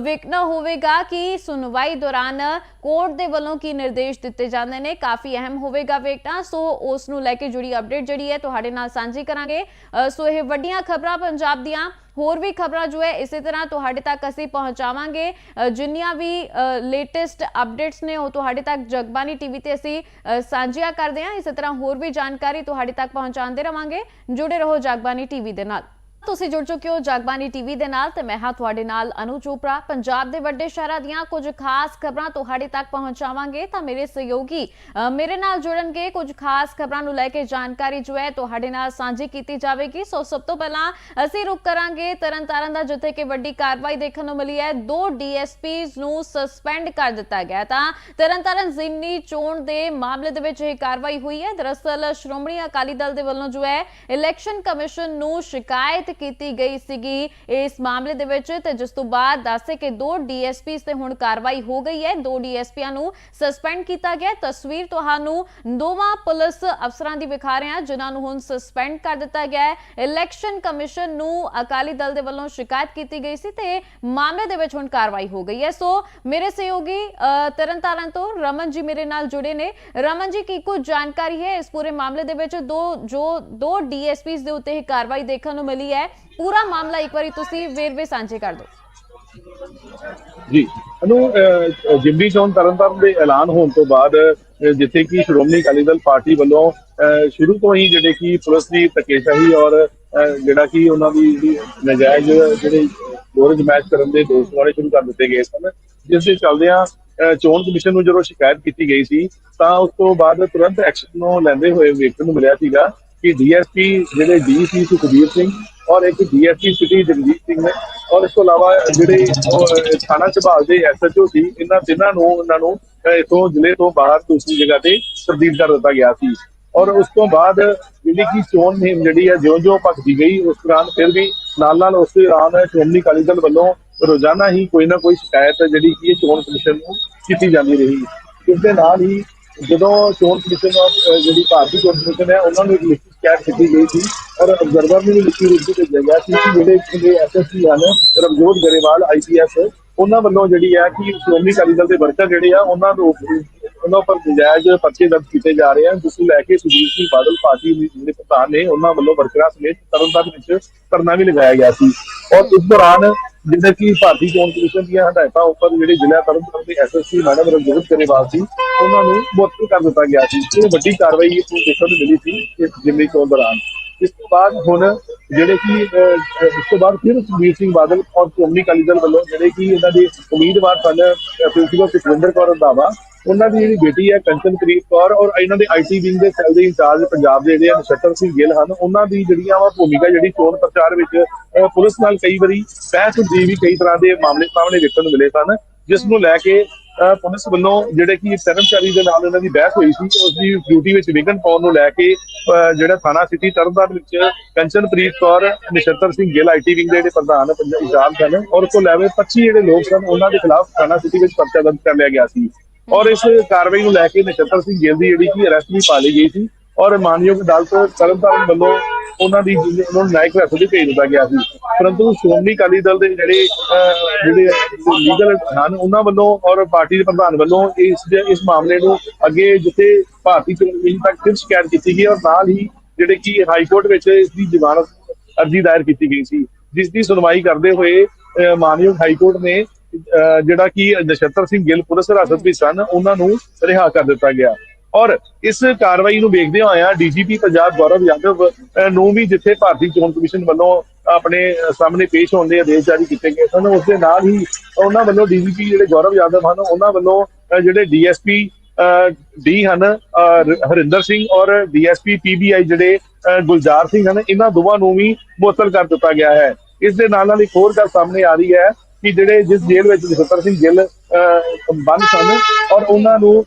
Speaker 1: ਵੇਖਣਾ ਹੋਵੇਗਾ ਕਿ ਸੁਣਵਾਈ ਦੌਰਾਨ ਕੋਰਟ ਦੇ ਵੱਲੋਂ ਕੀ ਨਿਰਦੇਸ਼ ਦਿੱਤੇ ਜਾਂਦੇ ਨੇ, ਕਾਫੀ ਅਹਿਮ ਹੋਵੇਗਾ ਵੇਖਣਾ, ਸੋ ਉਸ ਨੂੰ ਲੈ ਕੇ ਜੁੜੀ ਅਪਡੇਟ ਜਿਹੜੀ ਹੈ ਤੁਹਾਡੇ ਨਾਲ ਸਾਂਝੀ ਕਰਾਂਗੇ। ਸੋ ਇਹ ਵੱਡੀਆਂ ਖਬਰਾਂ ਪੰਜਾਬ ਦੀਆਂ। ਹੋਰ ਵੀ ਖਬਰਾਂ ਜੋ ਹੈ ਇਸੇ ਤਰ੍ਹਾਂ ਤੁਹਾਡੇ ਤੱਕ ਅਸੀਂ ਪਹੁੰਚਾਵਾਂਗੇ। ਜਿੰਨੀਆਂ ਵੀ ਲੇਟੈਸਟ ਅਪਡੇਟਸ ਨੇ ਉਹ ਤੁਹਾਡੇ ਤੱਕ ਜਗਬਾਨੀ ਟੀਵੀ ਤੇ ਅਸੀਂ ਸਾਂਝੀਆਂ ਕਰਦੇ ਹਾਂ। ਇਸੇ ਤਰ੍ਹਾਂ ਹੋਰ ਵੀ ਜਾਣਕਾਰੀ ਤੁਹਾਡੇ ਤੱਕ ਪਹੁੰਚਾਉਂਦੇ ਰਵਾਂਗੇ। ਜੁੜੇ ਰਹੋ ਜਗਬਾਨੀ ਟੀਵੀ ਦੇ ਨਾਲ। ਤੁਸੀਂ ਜੁੜ ਚੁੱਕੇ ਹੋ ਜਗਬਾਨੀ ਟੀਵੀ ਦੇ ਨਾਲ ਤੇ ਮੈਂ ਹਾਂ ਤੁਹਾਡੇ ਨਾਲ ਅਨੂ ਚੋਪੜਾ। ਪੰਜਾਬ ਦੇ ਵੱਡੇ ਸ਼ਹਿਰਾਂ ਦੀਆਂ ਕੁਝ ਖਾਸ ਖਬਰਾਂ ਤੁਹਾਡੇ ਤੱਕ ਪਹੁੰਚਾਵਾਂਗੇ ਤਾਂ ਮੇਰੇ ਸਹਿਯੋਗੀ ਮੇਰੇ ਨਾਲ ਜੁੜਨਗੇ। ਕੁਝ ਖਾਸ ਖਬਰਾਂ ਨੂੰ ਲੈ ਕੇ ਜਾਣਕਾਰੀ ਜੋ ਹੈ ਤੁਹਾਡੇ ਨਾਲ ਸਾਂਝੀ ਕੀਤੀ ਜਾਵੇਗੀ। ਸੋ ਸਭ ਤੋਂ ਪਹਿਲਾਂ ਅਸੀਂ ਰੁਕ ਕਰਾਂਗੇ ਤਰਨਤਾਰਨ ਦਾ, ਜਿੱਥੇ ਕਿ ਵੱਡੀ ਕਾਰਵਾਈ ਦੇਖਣ ਨੂੰ ਮਿਲੀ ਹੈ। ਦੋ ਡੀਐਸਪੀਜ਼ ਨੂੰ ਸਸਪੈਂਡ ਕਰ ਦਿੱਤਾ ਗਿਆ ਤਾਂ ਤਰਨਤਾਰਨ ਜ਼ਿਮਨੀ ਚੋਣ ਦੇ ਮਾਮਲੇ ਦੇ ਵਿੱਚ ਇਹ ਕਾਰਵਾਈ ਹੋਈ ਹੈ। ਦਰਅਸਲ ਸ਼੍ਰੋਮਣੀ ਅਕਾਲੀ ਦਲ ਦੇ ਵੱਲੋਂ ਜੋ ਹੈ ਇਲੈਕਸ਼ਨ ਕਮਿਸ਼ਨ ਨੂੰ ਸ਼ਿਕਾਇਤ ਕੀਤੀ ਗਈ ਸੀਗੀ ਇਸ ਮਾਮਲੇ ਦੇ ਵਿੱਚ ਤੇ ਜਿਸ ਤੋਂ ਬਾਅਦ ਦੱਸੇ ਕਿ ਦੋ ਡੀਐਸਪੀਜ਼ ਤੇ ਹੁਣ ਕਾਰਵਾਈ ਹੋ ਗਈ ਹੈ। ਦੋ ਡੀਐਸਪੀਆਂ ਨੂੰ ਸਸਪੈਂਡ ਕੀਤਾ ਗਿਆ। ਤਸਵੀਰ ਤੁਹਾਨੂੰ ਦੋਵਾਂ ਪੁਲਿਸ ਅਫਸਰਾਂ ਦੀ ਵਿਖਾ ਰਹੇ ਹਾਂ ਜਿਨ੍ਹਾਂ ਨੂੰ ਹੁਣ ਸਸਪੈਂਡ ਕਰ ਦਿੱਤਾ ਗਿਆ ਹੈ। ਇਲੈਕਸ਼ਨ ਕਮਿਸ਼ਨ ਨੂੰ ਅਕਾਲੀ ਦਲ ਦੇ ਵੱਲੋਂ ਸ਼ਿਕਾਇਤ ਕੀਤੀ ਗਈ ਸੀ ਤੇ ਮਾਮਲੇ ਦੇ ਵਿੱਚ ਹੁਣ ਕਾਰਵਾਈ ਹੋ ਗਈ ਹੈ। ਸੋ ਮੇਰੇ ਸਹਿਯੋਗੀ ਅ, ਤਰਨਤਾਰਨ ਤੋਂ ਰਮਨ ਜੀ ਮੇਰੇ ਨਾਲ ਜੁੜੇ ਨੇ। ਰਮਨ ਜੀ ਕੀ ਕੁਝ ਜਾਣਕਾਰੀ ਹੈ ਇਸ ਪੂਰੇ ਮਾਮਲੇ ਦੇ ਵਿੱਚ? ਦੋ ਜੋ ਦੋ ਡੀਐਸਪੀਜ਼ ਦੇ ਉੱਤੇ ਇਹ ਕਾਰਵਾਈ ਦੇਖਣ ਨੂੰ ਮਿਲੀ ਹੈ। ਪੂਰਾ ਮਾਮਲਾ ਇੱਕ ਵਾਰੀ ਤੁਸੀਂ ਵੇਰਵੇ ਸਾਂਝੇ ਕਰ ਦਿਓ।
Speaker 2: ਜੀ। ਅਨੂ ਜਿਮਨੀ ਚੋਣ ਤਰਨਤਾਰਨ ਦੇ ਐਲਾਨ ਹੋਣ ਤੋਂ ਬਾਅਦ ਜਿੱਥੇ ਕਿ ਸ਼੍ਰੋਮਣੀ ਅਕਾਲੀ ਦਲ ਪਾਰਟੀ ਵੱਲੋਂ ਸ਼ੁਰੂ ਤੋਂ ਹੀ ਜਿਹੜੇ ਕਿ ਪੁਲਿਸ ਦੀ ਧੱਕੇਸ਼ਾਹੀ ਔਰ ਜਿਹੜਾ ਕਿ ਉਹਨਾਂ ਦੀ ਜਿਹੜੀ ਨਜਾਇਜ਼ ਜਿਹੜੇ ਦੋਰਜ ਮੈਚ ਕਰਨ ਦੇ ਦੋਸ਼ ਵਾਲੇ ਸ਼ੁਰੂ ਕਰ ਦਿੱਤੇ ਗਏ ਸਨ, ਜਿਸ ਦੇ ਚੱਲਦਿਆਂ ਚੋਣ ਕਮਿਸ਼ਨ ਨੂੰ ਜਦੋਂ ਸ਼ਿਕਾਇਤ ਕੀਤੀ ਗਈ ਸੀ, ਤਾਂ ਉਸ ਤੋਂ ਬਾਅਦ ਤੁਰੰਤ ਐਕਸ਼ਨ ਨੂੰ ਲੈਂਦੇ ਹੋਏ ਵੇਖਣ ਨੂੰ ਮਿਲਿਆ ਸੀਗਾ ਕਿ ਡੀਐਸਪੀ ਜਿਹੜੇ ਡੀਸੀ ਸੁਖਬੀਰ ਸਿੰਘ ਔਰ ਇੱਕ ਡੀਐਸਪੀ ਸਿਟੀ ਜਗਜੀਤ ਸਿੰਘ ਨੇ। ਔਰ ਇਸ ਤੋਂ ਇਲਾਵਾ ਜਿਹੜੇ ਥਾਣਾ ਝਬਾਲ ਦੇ ਐਸਐਚਓ ਸੀ ਇਹਨਾਂ ਤਿੰਨਾਂ ਨੂੰ ਉਹਨਾਂ ਨੂੰ ਅਹ, ਜ਼ਿਲ੍ਹੇ ਤੋਂ ਬਾਹਰ ਦੂਸਰੀ ਜਗ੍ਹਾ ਤੇ ਤਬਦੀਲ ਕਰ ਦਿੱਤਾ ਗਿਆ ਸੀ। ਔਰ ਉਸ ਤੋਂ ਬਾਅਦ ਜਿਹੜੀ ਕਿ ਚੋਣ ਮੁਹਿੰਮ ਜਿਹੜੀ ਹੈ ਜਿਉਂ-ਜਿਉਂ ਭਖਦੀ ਗਈ ਉਸ ਦੌਰਾਨ ਫਿਰ ਵੀ ਨਾਲ ਨਾਲ ਉਸ ਦੌਰਾਨ ਸ਼੍ਰੋਮਣੀ ਅਕਾਲੀ ਦਲ ਵੱਲੋਂ ਰੋਜ਼ਾਨਾ ਹੀ ਕੋਈ ਨਾ ਕੋਈ ਸ਼ਿਕਾਇਤ ਜਿਹੜੀ ਕਿ ਇਹ ਚੋਣ ਕਮਿਸ਼ਨ ਨੂੰ ਕੀਤੀ ਜਾਂਦੀ ਰਹੀ। ਇਸ ਦੇ ਨਾਲ ਹੀ ਜਦੋਂ ਚੋਣ ਕਮਿਸ਼ਨ of, ਜਿਹੜੀ ਭਾਰਤੀ ਚੋਣ ਕਮਿਸ਼ਨ ਹੈ ਉਹਨਾਂ ਨੂੰ ਇੱਕ ਲਿਖਤੀ ਸ਼ਿਕਾਇਤ ਕੀਤੀ ਗਈ ਸੀ ਔਰ ਅਬਜ਼ਰਵਰ ਨੂੰ ਵੀ ਲਿਖਤੀ ਰੂਪ ਵਿੱਚ ਭੇਜਿਆ ਸੀ ਕਿ ਜਿਹੜੇ ਜਿਹੜੇ ਐਸਐਸਪੀ ਹਨ, ਰਮਜੋਤ ਗਰੇਵਾਲ ਆਈਪੀਐਸ ਉਹਨਾਂ ਵੱਲੋਂ ਜਿਹੜੀ ਹੈ ਕਿ ਸ਼੍ਰੋਮਣੀ ਅਕਾਲੀ ਦਲ ਦੇ ਵਰਕਰ ਜਿਹੜੇ ਆ, ਉਹਨਾਂ ਨੂੰ ਉਹਨਾਂ ਉੱਪਰ ਨਜਾਇਜ਼ ਪਰਚੇ ਦਰਜ ਕੀਤੇ ਜਾ ਰਹੇ ਹਨ ਜਿਸ ਨੂੰ ਲੈ ਕੇ ਸੁਖਬੀਰ ਸਿੰਘ ਬਾਦਲ ਪਾਰਟੀ ਦੇ ਜਿਹੜੇ ਪ੍ਰਧਾਨ ਨੇ, ਉਹਨਾਂ ਵੱਲੋਂ ਵਰਕਰਾਂ ਸਮੇਤ ਤਰਨਤਾਰਨ ਵਿੱਚ ਧਰਨਾ ਵੀ ਲਗਾਇਆ ਗਿਆ ਸੀ। ਔਰ ਇਸ ਦੌਰਾਨ ਜਿਹੜੇ ਕਿ ਭਾਰਤੀ ਚੋਣ ਕਮਿਸ਼ਨ ਦੀਆਂ ਹਦਾਇਤਾਂ ਉੱਪਰ ਜਿਹੜੇ ਜ਼ਿਲ੍ਹਾ ਤਰਨਤਾਰਨ ਦੇ ਐਸਐਸਪੀ ਮੈਡਮ ਰਣਜੋਤ ਗਰੇਵਾਲ ਸੀ, ਉਹਨਾਂ ਨੂੰ ਮੁਅੱਤਲ ਕਰ ਦਿੱਤਾ ਗਿਆ ਸੀ। ਇਹ ਵੱਡੀ ਕਾਰਵਾਈ ਇਸ ਨੂੰ ਦੇਖਣ ਨੂੰ ਮਿਲੀ ਸੀ, ਇਸ ਜ਼ਿਮਨੀ ਚੋਣ ਦੌਰਾਨ। ਇਸ ਤੋਂ ਬਾਅਦ ਹੁਣ ਜਿਹੜੇ ਕਿ ਅਹ, ਇਸ ਤੋਂ ਬਾਅਦ ਫਿਰ ਸੁਖਬੀਰ ਸਿੰਘ ਬਾਦਲ ਔਰ ਸ਼੍ਰੋਮਣੀ ਅਕਾਲੀ ਦਲ ਵੱਲੋਂ ਜਿਹੜੇ ਕਿ ਇਹਨਾਂ ਦੇ ਉਮੀਦਵਾਰ ਸਨ ਅਹ, ਪ੍ਰਿੰਸੀਪਲ ਸੁਖਵਿੰਦਰ ਕੌਰ ਰੰਧਾਵਾ ਉਹਨਾਂ ਦੀ ਜਿਹੜੀ ਬੇਟੀ ਹੈ ਕੰਚਨ ਕਰੀਬ ਕੌਰ ਔਰ ਇਹਨਾਂ ਦੇ ਆਈਟੀ ਵਿੰਗ ਦੇ ਸੈੱਲ ਦੇ ਇੰਚਾਰਜ ਪੰਜਾਬ ਦੇ ਜਿਹੜੇ ਨਛੱਤਰ ਸਿੰਘ ਗਿੱਲ ਹਨ ਉਹਨਾਂ ਦੀ ਜਿਹੜੀਆਂ ਵਾ ਭੂਮਿਕਾ ਜਿਹੜੀ ਚੋਣ ਪ੍ਰਚਾਰ ਵਿੱਚ ਪੁਲਿਸ ਨਾਲ ਕਈ ਵਾਰੀ ਬਹਿਸ ਹੁੰਦੀ ਵੀ ਕਈ ਤਰ੍ਹਾਂ ਦੇ ਮਾਮਲੇ ਸਾਹਮਣੇ ਵੇਖਣ ਨੂੰ ਮਿਲੇ ਸਨ ਜਿਸ ਨੂੰ ਲੈ ਕੇ ਅਹ, ਪੁਲਿਸ ਵੱਲੋਂ ਜਿਹੜੇ ਕਿ ਕਰਮਚਾਰੀ ਦੇ ਨਾਲ ਇਹਨਾਂ ਦੀ ਬਹਿਸ ਹੋਈ ਸੀ ਉਸ ਦੀ ਡਿਊਟੀ ਵਿੱਚ ਵਿਘਨ ਪਾਉਣ ਨੂੰ ਲੈ ਕੇ ਜਿਹੜਾ ਥਾਣਾ ਸਿਟੀ ਤਰਨਤਾਰਨ ਵਿੱਚ ਕੰਚਨਪ੍ਰੀਤ ਕੌਰ ਨਛੱਤਰ ਸਿੰਘ ਗਿੱਲ ਆਈਟੀ ਵਿੰਗ ਦੇ ਜਿਹੜੇ ਪ੍ਰਧਾਨ ਪੰਜਾਬ ਇੰਚਾਰਜ ਸਨ, ਔਰ ਉਸ ਤੋਂ ਇਲਾਵਾ 25 ਜਿਹੜੇ ਲੋਕ ਸਨ, ਉਹਨਾਂ ਦੇ ਖਿਲਾਫ ਥਾਣਾ ਸਿਟੀ ਵਿੱਚ ਪਰਚਾ ਦਰਜ ਕਰ ਲਿਆ ਗਿਆ ਸੀ। ਔਰ ਇਸ ਕਾਰਵਾਈ ਨੂੰ ਲੈ ਕੇ ਨਛੱਤਰ ਸਿੰਘ ਗਿੱਲ ਦੀ ਜਿਹੜੀ ਕਿ ਅਰੈਸਟ ਵੀ ਪਾ ਲਈ ਗਈ ਸੀ। ਔਰ ਮਾਨਯੋਗ ਅਦਾਲਤ ਤਰਨਤਾਰਨ ਵੱਲੋਂ ਉਹਨਾਂ ਦੀ ਉਹਨਾਂ ਨੂੰ ਨਾਇਕ ਹਿਰਾਸਤ ਵਿੱਚ ਭੇਜ ਦਿੱਤਾ ਗਿਆ ਸੀ। ਪਰੰਤੂ ਸ਼੍ਰੋਮਣੀ ਅਕਾਲੀ ਦਲ ਦੇ ਜਿਹੜੇ ਜਿਹੜੇ ਲੀਗਲ ਹਨ ਉਹਨਾਂ ਵੱਲੋਂ ਔਰ ਪਾਰਟੀ ਦੇ ਪ੍ਰਧਾਨ ਵੱਲੋਂ ਇਸ ਇਸ ਮਾਮਲੇ ਨੂੰ ਅੱਗੇ ਜਿੱਥੇ ਭਾਰਤੀ ਚੋਣ ਤੱਕ ਫਿਰ ਸ਼ਿਕਾਇਤ ਕੀਤੀ ਗਈ ਔਰ ਨਾਲ ਹੀ ਜਿਹੜੇ ਕਿ ਹਾਈ ਕੋਰਟ ਵਿੱਚ ਇਸ ਦੀ ਜ਼ਮਾਨਤ ਅਰਜ਼ੀ ਦਾਇਰ ਕੀਤੀ ਗਈ ਸੀ। ਜਿਸ ਦੀ ਸੁਣਵਾਈ ਕਰਦੇ ਹੋਏ ਅਹ, ਮਾਨਯੋਗ ਹਾਈ ਕੋਰਟ ਨੇ ਅਹ, ਜਿਹੜਾ ਕਿ ਨਛੱਤਰ ਸਿੰਘ ਗਿੱਲ ਪੁਲਿਸ ਹਿਰਾਸਤ ਵਿੱਚ ਸਨ ਉਹਨਾਂ ਨੂੰ ਰਿਹਾ ਕਰ ਦਿੱਤਾ ਗਿਆ। ਔਰ ਇਸ ਕਾਰਵਾਈ ਨੂੰ ਵੇਖਦੇ ਹੋਇਆ ਡੀਜੀਪੀ ਪੰਜਾਬ ਗੌਰਵ ਯਾਦਵ ਨੂੰ ਵੀ ਜਿੱਥੇ ਭਾਰਤੀ ਚੋਣ ਕਮਿਸ਼ਨ ਵੱਲੋਂ ਆਪਣੇ ਸਾਹਮਣੇ ਪੇਸ਼ ਹੋਣ ਦੇ ਆਦੇਸ਼ ਜਾਰੀ ਕੀਤੇ ਗਏ ਸਨ ਉਸ ਦੇ ਨਾਲ ਹੀ ਉਹਨਾਂ ਵੱਲੋਂ ਡੀਜੀਪੀ ਜਿਹੜੇ ਗੌਰਵ ਯਾਦਵ ਹਨ ਉਹਨਾਂ ਵੱਲੋਂ ਅਹ, ਜਿਹੜੇ ਡੀਐਸਪੀ ਡੀ ਹਨ ਅਹ, ਹਰਿੰਦਰ ਸਿੰਘ ਔਰ ਡੀਐਸਪੀ ਪੀਬੀਆਈ ਜਿਹੜੇ ਗੁਲਜ਼ਾਰ ਸਿੰਘ ਹਨ ਇਹਨਾਂ ਦੋਵਾਂ ਨੂੰ ਵੀ ਮੁਅੱਤਲ ਕਰ ਦਿੱਤਾ ਗਿਆ ਹੈ। ਇਸ ਦੇ ਨਾਲ ਨਾਲ ਇੱਕ ਹੋਰ ਗੱਲ ਸਾਹਮਣੇ ਆ ਰਹੀ ਹੈ ਕਿ ਜਿਹੜੇ ਜਿਸ ਜੇਲ੍ਹ ਵਿੱਚ ਜਸਵੰਤਰ ਸਿੰਘ ਗਿੱਲ ਅਹ, ਬੰਦ ਸਨ ਔਰ ਉਹਨਾਂ ਨੂੰ